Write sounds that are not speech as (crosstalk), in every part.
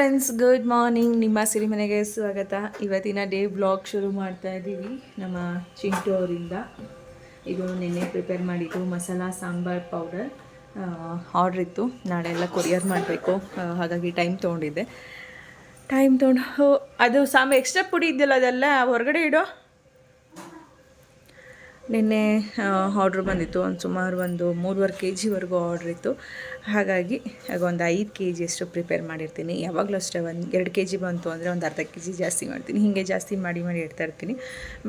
Friends good morning ನಿಮ್ಮ ಸಿರಿಮನೆಗೆ ಸ್ವಾಗತ. ಇವತ್ತಿನ ಡೇ ಬ್ಲಾಗ್ ಶುರು ಮಾಡ್ತಾ ಇದ್ದೀವಿ. ನಮ್ಮ ಚಿಂಟು ಅವರಿಂದ. ಇದು ನಿನ್ನೆ ಪ್ರಿಪೇರ್ ಮಾಡಿದ್ದು ಮಸಾಲ ಸಾಂಬಾರ್ ಪೌಡರ್ ಆರ್ಡ್ರ್ ಇತ್ತು. ನಾಳೆ ಎಲ್ಲ ಕೊರಿಯರ್ ಮಾಡಬೇಕು. ಹಾಗಾಗಿ ಟೈಮ್ ತೊಗೊಂಡಿದ್ದೆ. ಟೈಮ್ ತೊಗೊಂಡು ಅದು ಸಾಂಬಾರ್ ಎಕ್ಸ್ಟ್ರಾ ಪುಡಿ ಇದೆಯಲ್ಲ ಅದೆಲ್ಲ? ಹೊರಗಡೆ ಇಡೋ? ನಿನ್ನೆ ಆರ್ಡ್ರ್ ಬಂದಿತ್ತು. ಒಂದು ಸುಮಾರು ಒಂದು ಮೂರುವರೆ ಕೆ ಜಿವರೆಗೂ ಆರ್ಡ್ರ್ ಇತ್ತು. ಹಾಗಾಗಿ ಆಗ ಒಂದು ಐದು ಕೆ ಜಿಯಷ್ಟು ಪ್ರಿಪೇರ್ ಮಾಡಿರ್ತೀನಿ. ಯಾವಾಗಲೂ ಅಷ್ಟೇ ಒಂದು ಎರಡು ಕೆ ಜಿ ಬಂತು ಅಂದರೆ ಒಂದು ಅರ್ಧ ಕೆ ಜಿ ಜಾಸ್ತಿ ಮಾಡ್ತೀನಿ. ಹೀಗೆ ಜಾಸ್ತಿ ಮಾಡಿ ಮಾಡಿ ಇಡ್ತಾ ಇರ್ತೀನಿ.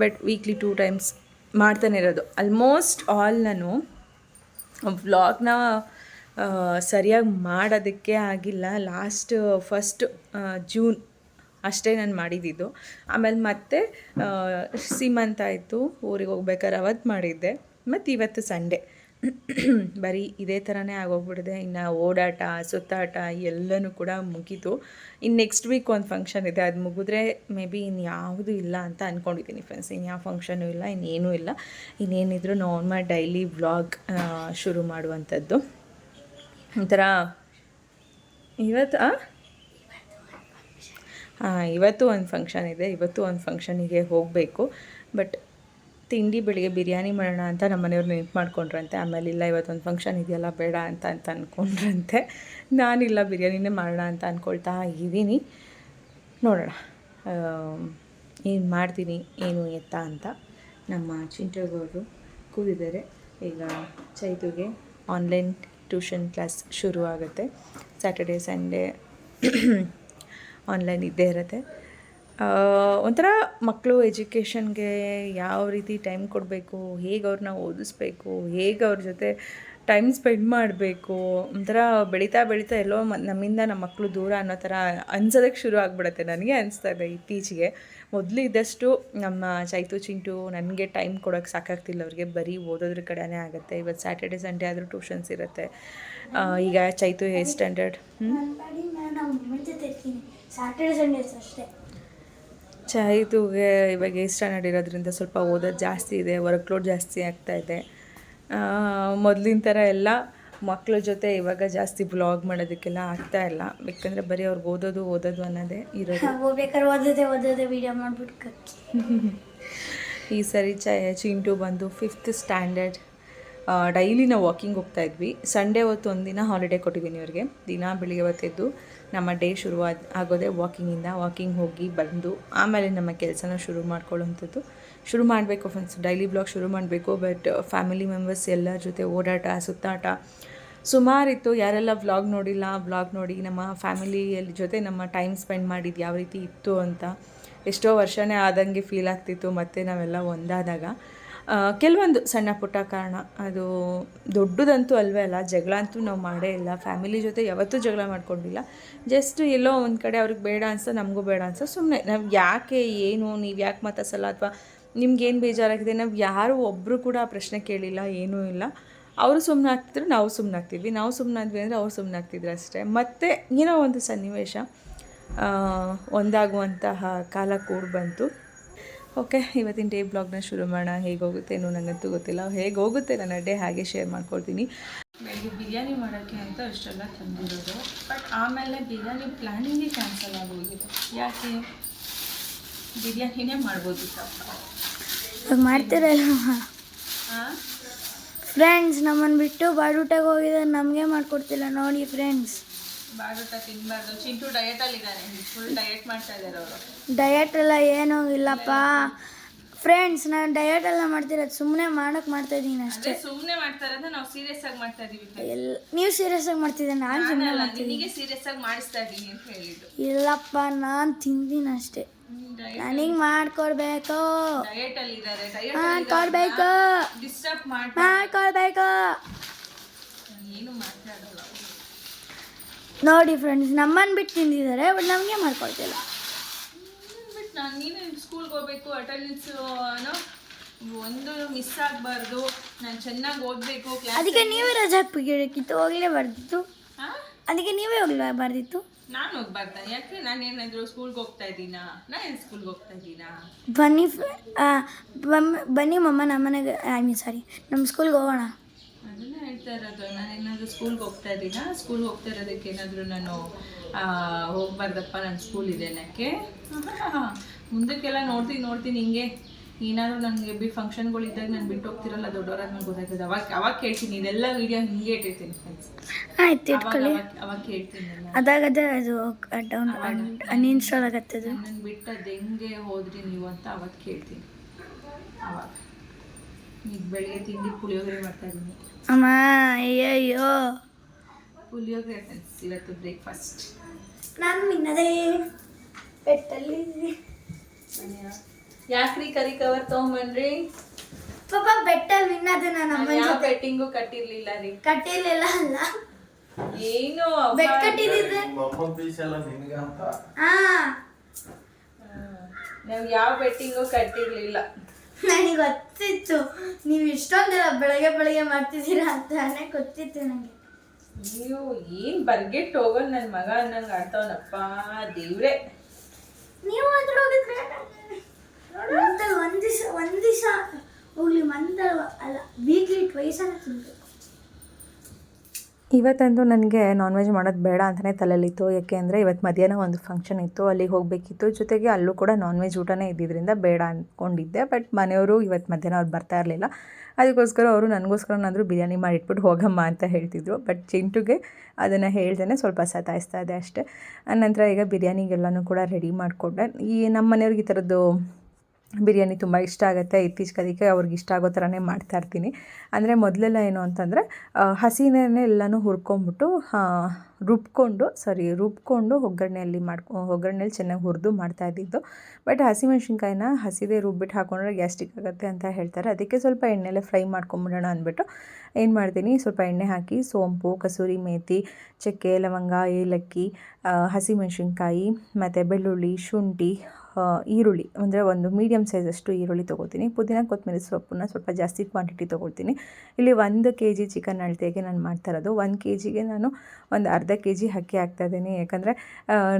ಬಟ್ ವೀಕ್ಲಿ ಟೂ ಟೈಮ್ಸ್ ಮಾಡ್ತಾನೆ ಇರೋದು. ಆಲ್ಮೋಸ್ಟ್ ಆಲ್ ನಾನು ವ್ಲಾಗ್ನ ಸರಿಯಾಗಿ ಮಾಡೋದಕ್ಕೆ ಆಗಿಲ್ಲ. ಲಾಸ್ಟ್ ಫಸ್ಟ್ ಜೂನ್ ಅಷ್ಟೇ ನಾನು ಮಾಡಿದ್ದಿದ್ದು ಆಮೇಲೆ ಮತ್ತೆ ಸಿಮಂತ ಆಯಿತು. ಊರಿಗೆ ಹೋಗ್ಬೇಕಾದ್ರೆ ಅವತ್ತು ಮಾಡಿದ್ದೆ. ಮತ್ತು ಇವತ್ತು ಸಂಡೇ ಬರೀ ಇದೇ ಥರನೇ ಆಗೋಗ್ಬಿಟ್ಟಿದೆ. ಇನ್ನು ಓಡಾಟ, ಸುತ್ತಾಟ ಎಲ್ಲನೂ ಕೂಡ ಮುಗೀತು. ಇನ್ನು ನೆಕ್ಸ್ಟ್ ವೀಕ್ ಒಂದು ಫಂಕ್ಷನ್ ಇದೆ. ಅದು ಮುಗಿದ್ರೆ ಮೇ ಬಿ ಇನ್ನು ಯಾವುದೂ ಇಲ್ಲ ಅಂತ ಅಂದ್ಕೊಂಡಿದ್ದೀನಿ ಫ್ರೆಂಡ್ಸ್ ಇನ್ನು ಯಾವ ಫಂಕ್ಷನೂ ಇಲ್ಲ ಇನ್ನೇನೂ ಇಲ್ಲ. ಇನ್ನೇನಿದ್ರು ನಾರ್ಮಲ್ ಡೈಲಿ ವ್ಲಾಗ್ ಶುರು ಮಾಡುವಂಥದ್ದು. ಒಂಥರ ಇವತ್ತು ಇವತ್ತು ಒಂದು ಫಂಕ್ಷನ್ ಇದೆ. ಇವತ್ತು ಒಂದು ಫಂಕ್ಷನಿಗೆ ಹೋಗಬೇಕು. ಬಟ್ ತಿಂಡಿ ಬೆಳಿಗ್ಗೆ ಬಿರಿಯಾನಿ ಮಾಡೋಣ ಅಂತ ನಮ್ಮ ಮನೆಯವ್ರು ನೆನ್ಪು ಮಾಡ್ಕೊಂಡ್ರಂತೆ. ಆಮೇಲೆ ಇಲ್ಲ, ಇವತ್ತೊಂದು ಫಂಕ್ಷನ್ ಇದೆಯಲ್ಲ, ಬೇಡ ಅಂತ ಅಂತ ಅಂದ್ಕೊಂಡ್ರಂತೆ ನಾನಿಲ್ಲ, ಬಿರಿಯಾನಿನೇ ಮಾಡೋಣ ಅಂತ ಅಂದ್ಕೊಳ್ತಾ ಇದ್ದೀನಿ. ನೋಡೋಣ. ಏನು ಮಾಡ್ತೀನಿ, ಏನು ಎತ್ತ ಅಂತ ನಮ್ಮ ಚಿಂಟಗೌಡರು ಕೂಗಿದ್ದಾರೆ. ಈಗ ಚೈತುಗೆ ಆನ್ಲೈನ್ ಟ್ಯೂಷನ್ ಕ್ಲಾಸ್ ಶುರು ಆಗುತ್ತೆ ಸ್ಯಾಟರ್ಡೇ ಸಂಡೇ ಆನ್ಲೈನ್ ಇದ್ದೇ ಇರುತ್ತೆ. ಒಂಥರ ಮಕ್ಕಳು ಎಜುಕೇಷನ್ಗೆ ಯಾವ ರೀತಿ ಟೈಮ್ ಕೊಡಬೇಕು, ಹೇಗೆ ಅವ್ರನ್ನ ಓದಿಸ್ಬೇಕು, ಹೇಗೆ ಅವ್ರ ಜೊತೆ ಟೈಮ್ ಸ್ಪೆಂಡ್ ಮಾಡಬೇಕು, ಒಂಥರ ಬೆಳೀತಾ ಬೆಳೀತಾ ಎಲ್ಲೋ ನಮ್ಮಿಂದ ನಮ್ಮ ಮಕ್ಕಳು ದೂರ ಅನ್ನೋ ಥರ ಅನ್ಸೋದಕ್ಕೆ ಶುರು ಆಗಿಬಿಡುತ್ತೆ ನನಗೆ ಅನಿಸ್ತಾ ಇದೆ ಇತ್ತೀಚೆಗೆ. ಮೊದಲು ಇದ್ದಷ್ಟು ನಮ್ಮ ಚೈತು, ಚಿಂಟು ನನಗೆ ಟೈಮ್ ಕೊಡೋಕ್ಕೆ ಸಾಕಾಗ್ತಿಲ್ಲ, ಅವ್ರಿಗೆ ಬರೀ ಓದೋದ್ರ ಕಡೆನೇ ಆಗುತ್ತೆ. ಇವತ್ತು ಸ್ಯಾಟರ್ಡೆ ಸಂಡೇ ಆದರೂ ಟ್ಯೂಷನ್ಸ್ ಇರುತ್ತೆ. ಈಗ ಚೈತು ಏ ಸ್ಟ್ಯಾಂಡರ್ಡ್ ಸ್ಯಾಟರ್ಡೆ ಸಂಡೇಸ್ ಅಷ್ಟೇ. ಚೈತುಗೆ ಇವಾಗ ಏಟ್ ಸ್ಟ್ಯಾಂಡರ್ಡ್ ಇರೋದ್ರಿಂದ ಸ್ವಲ್ಪ ಓದೋದು ಜಾಸ್ತಿ ಇದೆ ವರ್ಕ್ ಲೋಡ್ ಜಾಸ್ತಿ ಆಗ್ತಾ ಇದೆ. ಮೊದಲಿನ ಥರ ಎಲ್ಲ ಮಕ್ಕಳ ಜೊತೆ ಇವಾಗ ಜಾಸ್ತಿ ಬ್ಲಾಗ್ ಮಾಡೋದಕ್ಕೆಲ್ಲ ಆಗ್ತಾ ಇಲ್ಲ. ಯಾಕಂದರೆ ಬರೀ ಅವ್ರಿಗೆ ಓದೋದು ಓದೋದು ಅನ್ನೋದೇ ಇರೋದು. ಓದೋದೇ ಓದೋದೇ ವಿಡಿಯೋ ಮಾಡಿಬಿಟ್ಟು ಈ ಸರಿ ಚ ಚಿಂಟು ಬಂದು ಫಿಫ್ತ್ ಸ್ಟ್ಯಾಂಡರ್ಡ್ ಡೈಲಿ ನಾವು ವಾಕಿಂಗ್ ಹೋಗ್ತಾ ಇದ್ವಿ. ಸಂಡೇ ಹೊತ್ತು ಒಂದಿನ ಹಾಲಿಡೇ ಕೊಟ್ಟಿದ್ದೀನಿ ಅವ್ರಿಗೆ. ದಿನ ಬೆಳಿಗ್ಗೆ ಹೊತ್ತೆದ್ದು ನಮ್ಮ ಡೇ ಶುರು ಆಗೋದೇ ವಾಕಿಂಗಿಂದ ವಾಕಿಂಗ್ ಹೋಗಿ ಬಂದು ಆಮೇಲೆ ನಮ್ಮ ಕೆಲಸನ ಶುರು ಮಾಡ್ಕೊಳ್ಳೋವಂಥದ್ದು. ಶುರು ಮಾಡಬೇಕು ಫ್ರೆಂಡ್ಸ್ ಡೈಲಿ ಬ್ಲಾಗ್ ಶುರು ಮಾಡಬೇಕು ಬಟ್ ಫ್ಯಾಮಿಲಿ ಮೆಂಬರ್ಸ್ ಎಲ್ಲರ ಜೊತೆ ಓಡಾಟ, ಸುತ್ತಾಟ. ಸುಮಾರಿತ್ತು, ಯಾರೆಲ್ಲ ವ್ಲಾಗ್ ನೋಡಿಲ್ಲ ವ್ಲಾಗ್ ನೋಡಿ ನಮ್ಮ ಫ್ಯಾಮಿಲಿಯಲ್ಲಿ ಜೊತೆ ನಮ್ಮ ಟೈಮ್ ಸ್ಪೆಂಡ್ ಮಾಡಿದ್ದು ಯಾವ ರೀತಿ ಇತ್ತು ಅಂತ. ಎಷ್ಟೋ ವರ್ಷನೇ ಆದಂಗೆ ಫೀಲ್ ಆಗ್ತಿತ್ತು, ಮತ್ತು ನಾವೆಲ್ಲ ಒಂದಾದಾಗ. ಕೆಲವೊಂದು ಸಣ್ಣ ಪುಟ್ಟ ಕಾರಣ. ಅದು ದೊಡ್ಡದಂತೂ ಅಲ್ವೇ ಅಲ್ಲ, ಜಗಳ ಅಂತೂ ನಾವು ಮಾಡೇ ಇಲ್ಲ. ಫ್ಯಾಮಿಲಿ ಜೊತೆ ಯಾವತ್ತೂ ಜಗಳ ಮಾಡ್ಕೊಂಡಿಲ್ಲ. ಜಸ್ಟ್ ಎಲ್ಲೋ ಒಂದು ಕಡೆ ಅವ್ರಿಗೆ ಬೇಡ ಅನ್ಸೋ, ನಮಗೂ ಬೇಡ ಅನ್ಸೋ ಸುಮ್ಮನೆ ನಾವು ಯಾಕೆ, ಏನು, ನೀವು ಯಾಕೆ ಮಾತಾಡ್ಸಲ್ಲ ಅಥವಾ ನಿಮ್ಗೇನು ಬೇಜಾರಾಗಿದೆ? ನಾವು ಯಾರು ಒಬ್ಬರು ಕೂಡ ಪ್ರಶ್ನೆ ಕೇಳಿಲ್ಲ, ಏನೂ ಇಲ್ಲ. ಅವರು ಸುಮ್ಮನೆ ಆಗ್ತಿದ್ರು, ನಾವು ಸುಮ್ಮನೆ ಆಗ್ತಿದ್ವಿ. ನಾವು ಸುಮ್ಮನೆ ಆದ್ವಿ ಅಂದರೆ ಅವ್ರು ಸುಮ್ಮನೆ ಆಗ್ತಿದ್ರು ಅಷ್ಟೇ. ಮತ್ತು ಏನೋ ಒಂದು ಸನ್ನಿವೇಶ ಒಂದಾಗುವಂತಹ ಕಾಲ ಕೂಡ ಬಂತು. ಓಕೆ ಇವತ್ತಿನ ಡೇ ಬ್ಲಾಗ್ನ ಶುರು ಮಾಡೋಣ. ಹೇಗೆ ಹೋಗುತ್ತೆ ಏನೋ ನನಗಂತೂ ಗೊತ್ತಿಲ್ಲ. ಹೇಗೆ ಹೋಗುತ್ತೆ ನನ್ನ ಡೇ ಹಾಗೆ ಶೇರ್ ಮಾಡ್ಕೊಳ್ತೀನಿ. ಬೆಳಗ್ಗೆ ಬಿರಿಯಾನಿ ಮಾಡೋಕ್ಕೆ ಅಂತ ಅಷ್ಟೆಲ್ಲ ತಂದಿರೋದು. ಬಟ್ ಆಮೇಲೆ ಬಿರಿಯಾನಿ ಪ್ಲ್ಯಾನಿಂಗೇ ಕ್ಯಾನ್ಸಲ್ ಆಗೋಗಿದೆ. ಯಾಕೆ? ಬಿರಿಯಾನಿನೇ ಮಾಡ್ಬೋದಿತ್ತು ಇವಾಗ ಮಾಡ್ತಿರಲ್ಲ? ಹಾಂ ಫ್ರೆಂಡ್ಸ್ ನಮ್ಮನ್ನು ಬಿಟ್ಟು ಬಾಡೂಟಾಗ ಹೋಗಿದ್ದಾರೆ ನಮಗೆ ಮಾಡಿಕೊಡ್ತಿಲ್ಲ. ನೋಡಿ ಫ್ರೆಂಡ್ಸ್ ಬಾಡುಟ ತಿನ್ನಬಾರ್ದು ಚಿಂಟು ಡಯಟಲ್ಲಿದ್ದಾನೆ ಫುಲ್ ಡಯಟ್ ಮಾಡ್ತಾ ಇದ್ದಾರೆ ಅವರು. ಡಯಟ್ ಎಲ್ಲ ಏನೂ ಇಲ್ಲಪ್ಪ. ಫ್ರೆಂಡ್ಸ್ ನಾನು ಡಯಟ್ ಎಲ್ಲ ಮಾಡ್ತಿರೋದು ಸುಮ್ಮನೆ ಮಾಡೋಕೆ ಮಾಡ್ತಾ ಇದ್ದೀನಿ ಅಷ್ಟೇ. ಸುಮ್ಮನೆ ಮಾಡ್ತಾ ಇರೋದು ನಾವು ಸೀರಿಯಸ್ ಆಗಿ ಮಾಡ್ತಾ ಇದೀವಿ. ಎಲ್ಲ ನೀವು ಸೀರಿಯಸ್ ಆಗಿ ಮಾಡ್ತಿದ್ದೆ ನಾನು ಸುಮ್ಮನೆ ಮಾಡ್ತಿದ್ದೀನಿ ನಿನಗೆ ಸೀರಿಯಸ್ ಆಗಿ ಮಾಡಿಸ್ತಾ ಇದ್ದೀನಿ ಅಂತ ಹೇಳಿದ್ದು. ಇಲ್ಲಪ್ಪ ನಾನು ತಿಂದಿನ ಅಷ್ಟೇ. ನನಗೆ ಮಾಡ್ಕೊಡ್ಬೇಕು? ಡಯಟ್ ಅಲ್ಲಿ ಇದ್ದಾರೆ. ಮಾಡ್ಕೊಡ್ಬೇಕು. ಡಿಸ್ಟರ್ಬ್ ಮಾಡ್ಕೊಡ್ಬೇಕು. ಏನು ಮಾತಾಡಲ್ಲ ನೋಡಿ ಫ್ರೆಂಡ್ಸ್ ನಮ್ಮನ್ನು ಬಿಟ್ಟು ತಿಂದಿದ್ದಾರೆ ಬಟ್ ನಮಗೆ ಮಾಡ್ಕೊಳ್ತಿಲ್ಲ ಬಟ್ ನಾನು ನೀನು ಸ್ಕೂಲ್ಗೆ ಹೋಗ್ಬೇಕು ಅಟೆಂಡೆನ್ಸ್ ಒಂದು ಮಿಸ್ ಆಗಬಾರ್ದು ನಾನು ಚೆನ್ನಾಗಿ ಓದಬೇಕು ಅದಕ್ಕೆ ನೀವೇ ರಜೆ ಹಾಕ್ಬೇಕಿತ್ತು ಹೋಗ್ಲೇ ಬರ್ದಿತ್ತು. ಅದಕ್ಕೆ ನೀವೇ ಹೋಗ್ಲೇಬಾರ್ದಿತ್ತು ನಾನು ಹೋಗ್ಬಾರ್ದ? ಯಾಕೆ? ನಾನು ಏನಾದರೂ ಸ್ಕೂಲ್ಗೆ ಹೋಗ್ತಾ ಇದ್ದೀನಾ? ನಾನು ಏನು ಸ್ಕೂಲ್ಗೆ ಹೋಗ್ತಾ ಇದ್ದೀನಾ? ಬನ್ನಿ ಬನ್ನಿ ಮಮ್ಮ ನಮ್ಮನೆಗೆ ಐ ಮೀನ್ ಸಾರಿ ನಮ್ಮ ಸ್ಕೂಲ್ಗೆ ಹೋಗೋಣ. ಹೇಳ್ತಾ ಇರೋದು ನಾನು ಏನಾದರೂ ಸ್ಕೂಲ್ಗೆ ಹೋಗ್ತಾ ಇದ್ದೀನ ಸ್ಕೂಲ್ಗೆ ಹೋಗ್ತಾ ಇರೋದಕ್ಕೆ ಏನಾದರೂ ನಾನು ಹೋಗ್ಬಾರ್ದಪ್ಪ ನನ್ನ ಸ್ಕೂಲ್ ಇದೆ ಅನ್ನೋಕ್ಕೆ? ಮುಂದಕ್ಕೆಲ್ಲ ನೋಡ್ತೀನಿ ನೋಡ್ತೀನಿ ಹಿಂಗೆ. ಏನಾದರೂ ನನಗೆ ಬಿ ಫಂಕ್ಷನ್ಗಳು ಇದ್ದಾಗ ನಾನು ಬಿಟ್ಟು ಹೋಗ್ತಿರಲ್ಲ ದೊಡ್ಡವರಾಗ ನಂಗೆ ಗೊತ್ತಾಗ್ತದೆ. ಅವಾಗ ಅವಾಗ ಕೇಳ್ತೀನಿ. ಇದೆಲ್ಲ ವಿಡಿಯೋ ಹಿಂಗೆ ಇಟ್ಟಿರ್ತೀನಿ ಆಯ್ತು ಇಟ್ಕೊಳ್ಳಿ. ಅವಾಗ ಅವಾಗ ಕೇಳ್ತೀನಿ ಅದಾಗ ಅದು ಡೌನ್ ಅನ್ಇನ್ಸ್ಟಾಲ್ ಆಗತ್ತೆ ಅದು. ನಾನು ಬಿಟ್ಟು ಅದು ಹೆಂಗೆ ಹೋದ್ರಿ ನೀವು ಅಂತ ಅವತ್ತು ಕೇಳ್ತೀನಿ. ಅವಾಗ. ಈಗ ಬೆಳಿಗ್ಗೆ ತಿಂಡಿ ಪುಳಿಯೋಗರೆ ಮಾಡ್ತಾ ಇದ್ದೀನಿ ಅಮ್ಮ ಅಯ್ಯಯ್ಯೋ. ಪುಳಿಯೋಗರೆ ಫ್ರೆಂಡ್ಸ್ ಇವತ್ತು ಬ್ರೇಕ್ಫಾಸ್ಟ್. ನಾನು ನಿನ್ನದೇ ಪೆಟ್ಟಲ್ಲಿ. ಯಾಕ್ರಿ ಕರಿ ಕವರ್ ತಗೊಂಬನ್ರಿ ಪಾಪ ಬೆಟ್ಟಲ್ಲಿ ವಿನ್ನದು ನಾನು ಅಮ್ಮನ ಯಾವ ಜೊತೆ. ಬೆಟ್ಟಿಂಗು ಕಟ್ಟಿರ್ಲಿಲ್ಲ ರೀ. ಕಟ್ಟಿರ್ಲಿಲ್ಲ ಅಲ್ಲ. ಏನು ಬೆಟ್ ಕಟ್ಟಿದಿದ್ರೆ ಹಾ. ನಾವು ಯಾವ ಬೆಟ್ಟಿಂಗು ಕಟ್ಟಿರ್ಲಿಲ್ಲ. ನನಗೆ ಗೊತ್ತಿತ್ತು ನೀವು ಇಷ್ಟೊಂದೆಲ್ಲ ಬೆಳಗ್ಗೆ ಬೆಳಗ್ಗೆ ಮಾಡ್ತಿದ್ದೀರಾ ಅಂತಾನೆ ಗೊತ್ತಿತ್ತು ನನಗೆ. ನೀವು ಏನ್ ಬರ್ಗೆಟ್ ಹೋಗೋದು ನನ್ನ ಮಗ ಅನ್ನಂಗೆ ಆಡ್ತಾವನಪ್ಪ ದೇವ್ರೆ. ನೀವು ಮಾತ್ರ ಹೋಗಿದ್ರೆ ಒಂದ್ ದಿವಸ ಒಂದ್ ದಿವಸ ಹೋಗ್ಲಿ. ಮಂದ ಅಲ್ಲ ವೀಕ್ಲಿ ಟ್ವೈಸ್ ಅನ್ನ ತಿನ್ಬೇಕು ಇವತ್ತಂತೂ ನನಗೆ ನಾನ್ ವೆಜ್ ಮಾಡೋದು ಬೇಡ ಅಂತಲೇ ತಲೆಯಲ್ಲಿತ್ತು. ಯಾಕೆ ಅಂದರೆ ಇವತ್ತು ಮಧ್ಯಾಹ್ನ ಒಂದು ಫಂಕ್ಷನ್ ಇತ್ತು, ಅಲ್ಲಿಗೆ ಹೋಗಬೇಕಿತ್ತು. ಜೊತೆಗೆ ಅಲ್ಲೂ ಕೂಡ ನಾನ್ ವೆಜ್ ಊಟನೇ ಇದ್ದಿದ್ದರಿಂದ ಬೇಡ ಅಂದ್ಕೊಂಡಿದ್ದೆ ಬಟ್ ಮನೆಯವರು ಇವತ್ತು ಮಧ್ಯಾಹ್ನ ಅವ್ರು ಬರ್ತಾ ಇರಲಿಲ್ಲ. ಅದಕ್ಕೋಸ್ಕರ ಅವರು ನನಗೋಸ್ಕರನಾದರೂ ಬಿರಿಯಾನಿ ಮಾಡಿಟ್ಬಿಟ್ಟು ಹೋಗಮ್ಮ ಅಂತ ಹೇಳ್ತಿದ್ರು. ಬಟ್ ಚಿಂಟುಗೆ ಅದನ್ನು ಹೇಳ್ದೇ ಸ್ವಲ್ಪ ಸತಾಯಿಸ್ತಾ ಇದೆ ಅಷ್ಟೇ. ಆನಂತರ ಈಗ ಬಿರಿಯಾನಿಗೆಲ್ಲನೂ ಕೂಡ ರೆಡಿ ಮಾಡಿಕೊಂಡೆ. ಈ ನಮ್ಮ ಮನೆಯವ್ರಿಗೆ ಈ ಥರದ್ದು ಬಿರಿಯಾನಿ ತುಂಬ ಇಷ್ಟ ಆಗುತ್ತೆ. ಇತ್ತೀಚೆಗೆ ಅದಕ್ಕೆ ಅವ್ರಿಗೆ ಇಷ್ಟ ಆಗೋ ಥರನೇ ಮಾಡ್ತಾ ಇರ್ತೀನಿ. ಅಂದರೆ ಮೊದಲೆಲ್ಲ ಏನು ಅಂತಂದರೆ ಹಸಿನೇ ಎಲ್ಲನೂ ಹುರ್ಕೊಂಬಿಟ್ಟು ರುಬ್ಕೊಂಡು ಸಾರಿ ರುಬ್ಕೊಂಡು ಒಗ್ಗರಣೆಯಲ್ಲಿ ಮಾಡ್ಕೊ, ಒಗ್ಗರಣೆಯಲ್ಲಿ ಚೆನ್ನಾಗಿ ಹುರಿದು ಮಾಡ್ತಾ ಇದ್ದಿದ್ದು. ಬಟ್ ಹಸಿಮೆಣ್ಸಿನ್ಕಾಯಿನ ಹಸಿದೇ ರುಬ್ಬಿಟ್ಟು ಹಾಕೊಂಡ್ರೆ ಗ್ಯಾಸ್ಟಿಕ್ ಆಗುತ್ತೆ ಅಂತ ಹೇಳ್ತಾರೆ. ಅದಕ್ಕೆ ಸ್ವಲ್ಪ ಎಣ್ಣೆಲೆ ಫ್ರೈ ಮಾಡ್ಕೊಂಬಿಡೋಣ ಅಂದ್ಬಿಟ್ಟು ಏನು ಮಾಡ್ತೀನಿ, ಸ್ವಲ್ಪ ಎಣ್ಣೆ ಹಾಕಿ, ಸೋಂಪು, ಕಸೂರಿ ಮೇಥಿ ಚಕ್ಕೆ, ಲವಂಗ, ಏಲಕ್ಕಿ ಹಸಿಮೆಣಸಿನ್ಕಾಯಿ, ಮತ್ತು ಬೆಳ್ಳುಳ್ಳಿ, ಶುಂಠಿ ಈರುಳ್ಳಿ. ಅಂದರೆ ಒಂದು ಮೀಡಿಯಮ್ ಸೈಜಷ್ಟು ಈರುಳ್ಳಿ ತೊಗೊಳ್ತೀನಿ. ಪುದೀನ ಕೊತ್ತಂಬರಿ ಸೊಪ್ಪನ್ನ ಸ್ವಲ್ಪ ಜಾಸ್ತಿ ಕ್ವಾಂಟಿಟಿ ತೊಗೊಳ್ತೀನಿ. ಇಲ್ಲಿ ಒಂದು ಕೆ ಜಿ ಚಿಕನ್ ಅಳತೆಗೆ ನಾನು ಮಾಡ್ತಾ ಇರೋದು. ಒಂದು ಕೆ ಜಿಗೆ ನಾನು ಒಂದು ಅರ್ಧ ಕೆ ಜಿ ಅಕ್ಕಿ ಹಾಕ್ತಾ ಇದ್ದೀನಿ. ಯಾಕಂದರೆ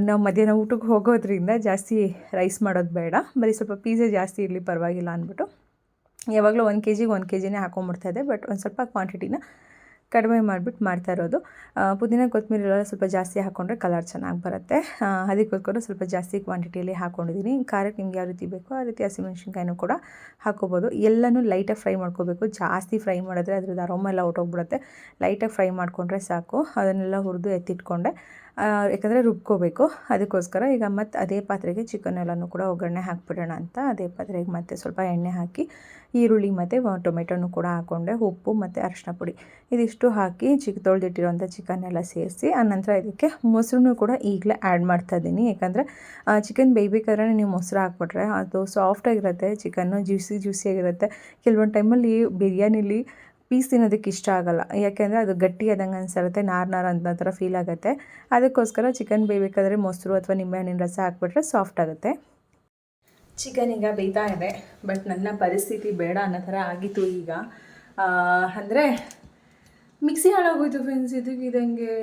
ನಾವು ಮಧ್ಯಾಹ್ನ ಊಟಕ್ಕೆ ಹೋಗೋದ್ರಿಂದ ಜಾಸ್ತಿ ರೈಸ್ ಮಾಡೋದು ಬೇಡ. ಬರೀ ಸ್ವಲ್ಪ ಪೀಸೆ ಜಾಸ್ತಿ ಇರಲಿ ಪರವಾಗಿಲ್ಲ ಅಂದ್ಬಿಟ್ಟು. ಯಾವಾಗಲೂ ಒಂದು ಕೆ ಜಿಗೆ ಒಂದು ಕೆ ಜಿನೇ ಹಾಕೊಂಬಿಡ್ತಾ ಇದ್ದೆ. ಬಟ್ ಒಂದು ಸ್ವಲ್ಪ ಕ್ವಾಂಟಿಟಿನ ಕಡಿಮೆ ಮಾಡಿಬಿಟ್ಟು ಮಾಡ್ತಾ ಇರೋದು. ಪುದೀನ ಕೊತ್ತಂಬರಿ ಎಲ್ಲ ಸ್ವಲ್ಪ ಜಾಸ್ತಿ ಹಾಕ್ಕೊಂಡ್ರೆ ಕಲರ್ ಚೆನ್ನಾಗಿ ಬರುತ್ತೆ. ಅದಕ್ಕೋಸ್ಕರ ಸ್ವಲ್ಪ ಜಾಸ್ತಿ ಕ್ವಾಂಟಿಟಿಯಲ್ಲಿ ಹಾಕ್ಕೊಂಡಿದ್ದೀನಿ ಖಾರಕ್ಕೆ ನಿಮ್ಗೆ ಯಾವ ರೀತಿ ಬೇಕೋ ಆ ರೀತಿ ಹಸಿಮೆಣಸಿನ್ಕಾಯಿನೂ ಕೂಡ ಹಾಕೋಬೋದು. ಎಲ್ಲನೂ ಲೈಟಾಗಿ ಫ್ರೈ ಮಾಡ್ಕೋಬೇಕು. ಜಾಸ್ತಿ ಫ್ರೈ ಮಾಡಿದ್ರೆ ಅದ್ರದ್ದು ಅರೋಮ ಎಲ್ಲ ಹೊಟ್ಟೋಗ್ಬಿಡುತ್ತೆ ಲೈಟಾಗಿ ಫ್ರೈ ಮಾಡಿಕೊಂಡ್ರೆ ಸಾಕು. ಅದನ್ನೆಲ್ಲ ಹುರಿದು ಎತ್ತಿಟ್ಕೊಂಡೆ. ಯಾಕಂದರೆ ರುಬ್ಕೋಬೇಕು. ಅದಕ್ಕೋಸ್ಕರ ಈಗ ಮತ್ತೆ ಅದೇ ಪಾತ್ರೆಗೆ ಚಿಕನ್ ಎಲ್ಲನೂ ಕೂಡ ಒಗ್ಗರಣೆ ಹಾಕ್ಬಿಡೋಣ ಅಂತ ಅದೇ ಪಾತ್ರೆಗೆ ಮತ್ತೆ ಸ್ವಲ್ಪ ಎಣ್ಣೆ ಹಾಕಿ ಈರುಳ್ಳಿ ಮತ್ತು ಟೊಮೆಟೊನು ಕೂಡ ಹಾಕ್ಕೊಂಡೆ ಉಪ್ಪು ಮತ್ತು ಅರಶಿನ ಪುಡಿ. ಇದಿಷ್ಟು ಹಾಕಿ ಚಿಕ್ಕ ತೊಳೆದಿಟ್ಟಿರೋಂಥ ಚಿಕನ್ ಎಲ್ಲ ಸೇರಿಸಿ ಆನಂತರ ಇದಕ್ಕೆ ಮೊಸರು ಕೂಡ ಈಗಲೇ ಆ್ಯಡ್ ಮಾಡ್ತಾ ಇದ್ದೀನಿ. ಯಾಕಂದರೆ ಚಿಕನ್ ಬೇಯ್ಬೇಕಾದ್ರೆ ನೀವು ಮೊಸರು ಹಾಕ್ಬಿಟ್ರೆ ಅದು ಸಾಫ್ಟಾಗಿರುತ್ತೆ ಚಿಕನ್ನು ಜ್ಯೂಸಿ ಜ್ಯೂಸಿಯಾಗಿರುತ್ತೆ ಕೆಲವೊಂದು ಟೈಮಲ್ಲಿ ಬಿರಿಯಾನಿಲಿ ಪೀಸ್ ತಿನ್ನೋದಕ್ಕೆ ಇಷ್ಟ ಆಗಲ್ಲ. ಯಾಕೆಂದರೆ ಅದು ಗಟ್ಟಿ ಆದಂಗೆ ಅನಿಸುತ್ತೆ, ನಾರ್ ನಾರ್ ಅಂತ ಥರ ಫೀಲ್ ಆಗುತ್ತೆ. ಅದಕ್ಕೋಸ್ಕರ ಚಿಕನ್ ಬೇಯಬೇಕಾದ್ರೆ ಮೊಸರು ಅಥವಾ ನಿಂಬೆಹಣ್ಣಿನ ರಸ ಹಾಕ್ಬಿಟ್ರೆ ಸಾಫ್ಟ್ ಆಗುತ್ತೆ. ಚಿಕನ್ ಈಗ ಬೇಯ್ತಾ ಇದೆ ಬಟ್ ನನ್ನ ಪರಿಸ್ಥಿತಿ ಬೇಡ ಅನ್ನೋ ಥರ ಆಗಿತ್ತು ಈಗ. ಅಂದರೆ ಮಿಕ್ಸಿ ಹಾಳಾಗೋಯ್ತು ಫ್ರೆಂಡ್ಸ್ ಇದಕ್ಕೆ ಇದಂಗೆ.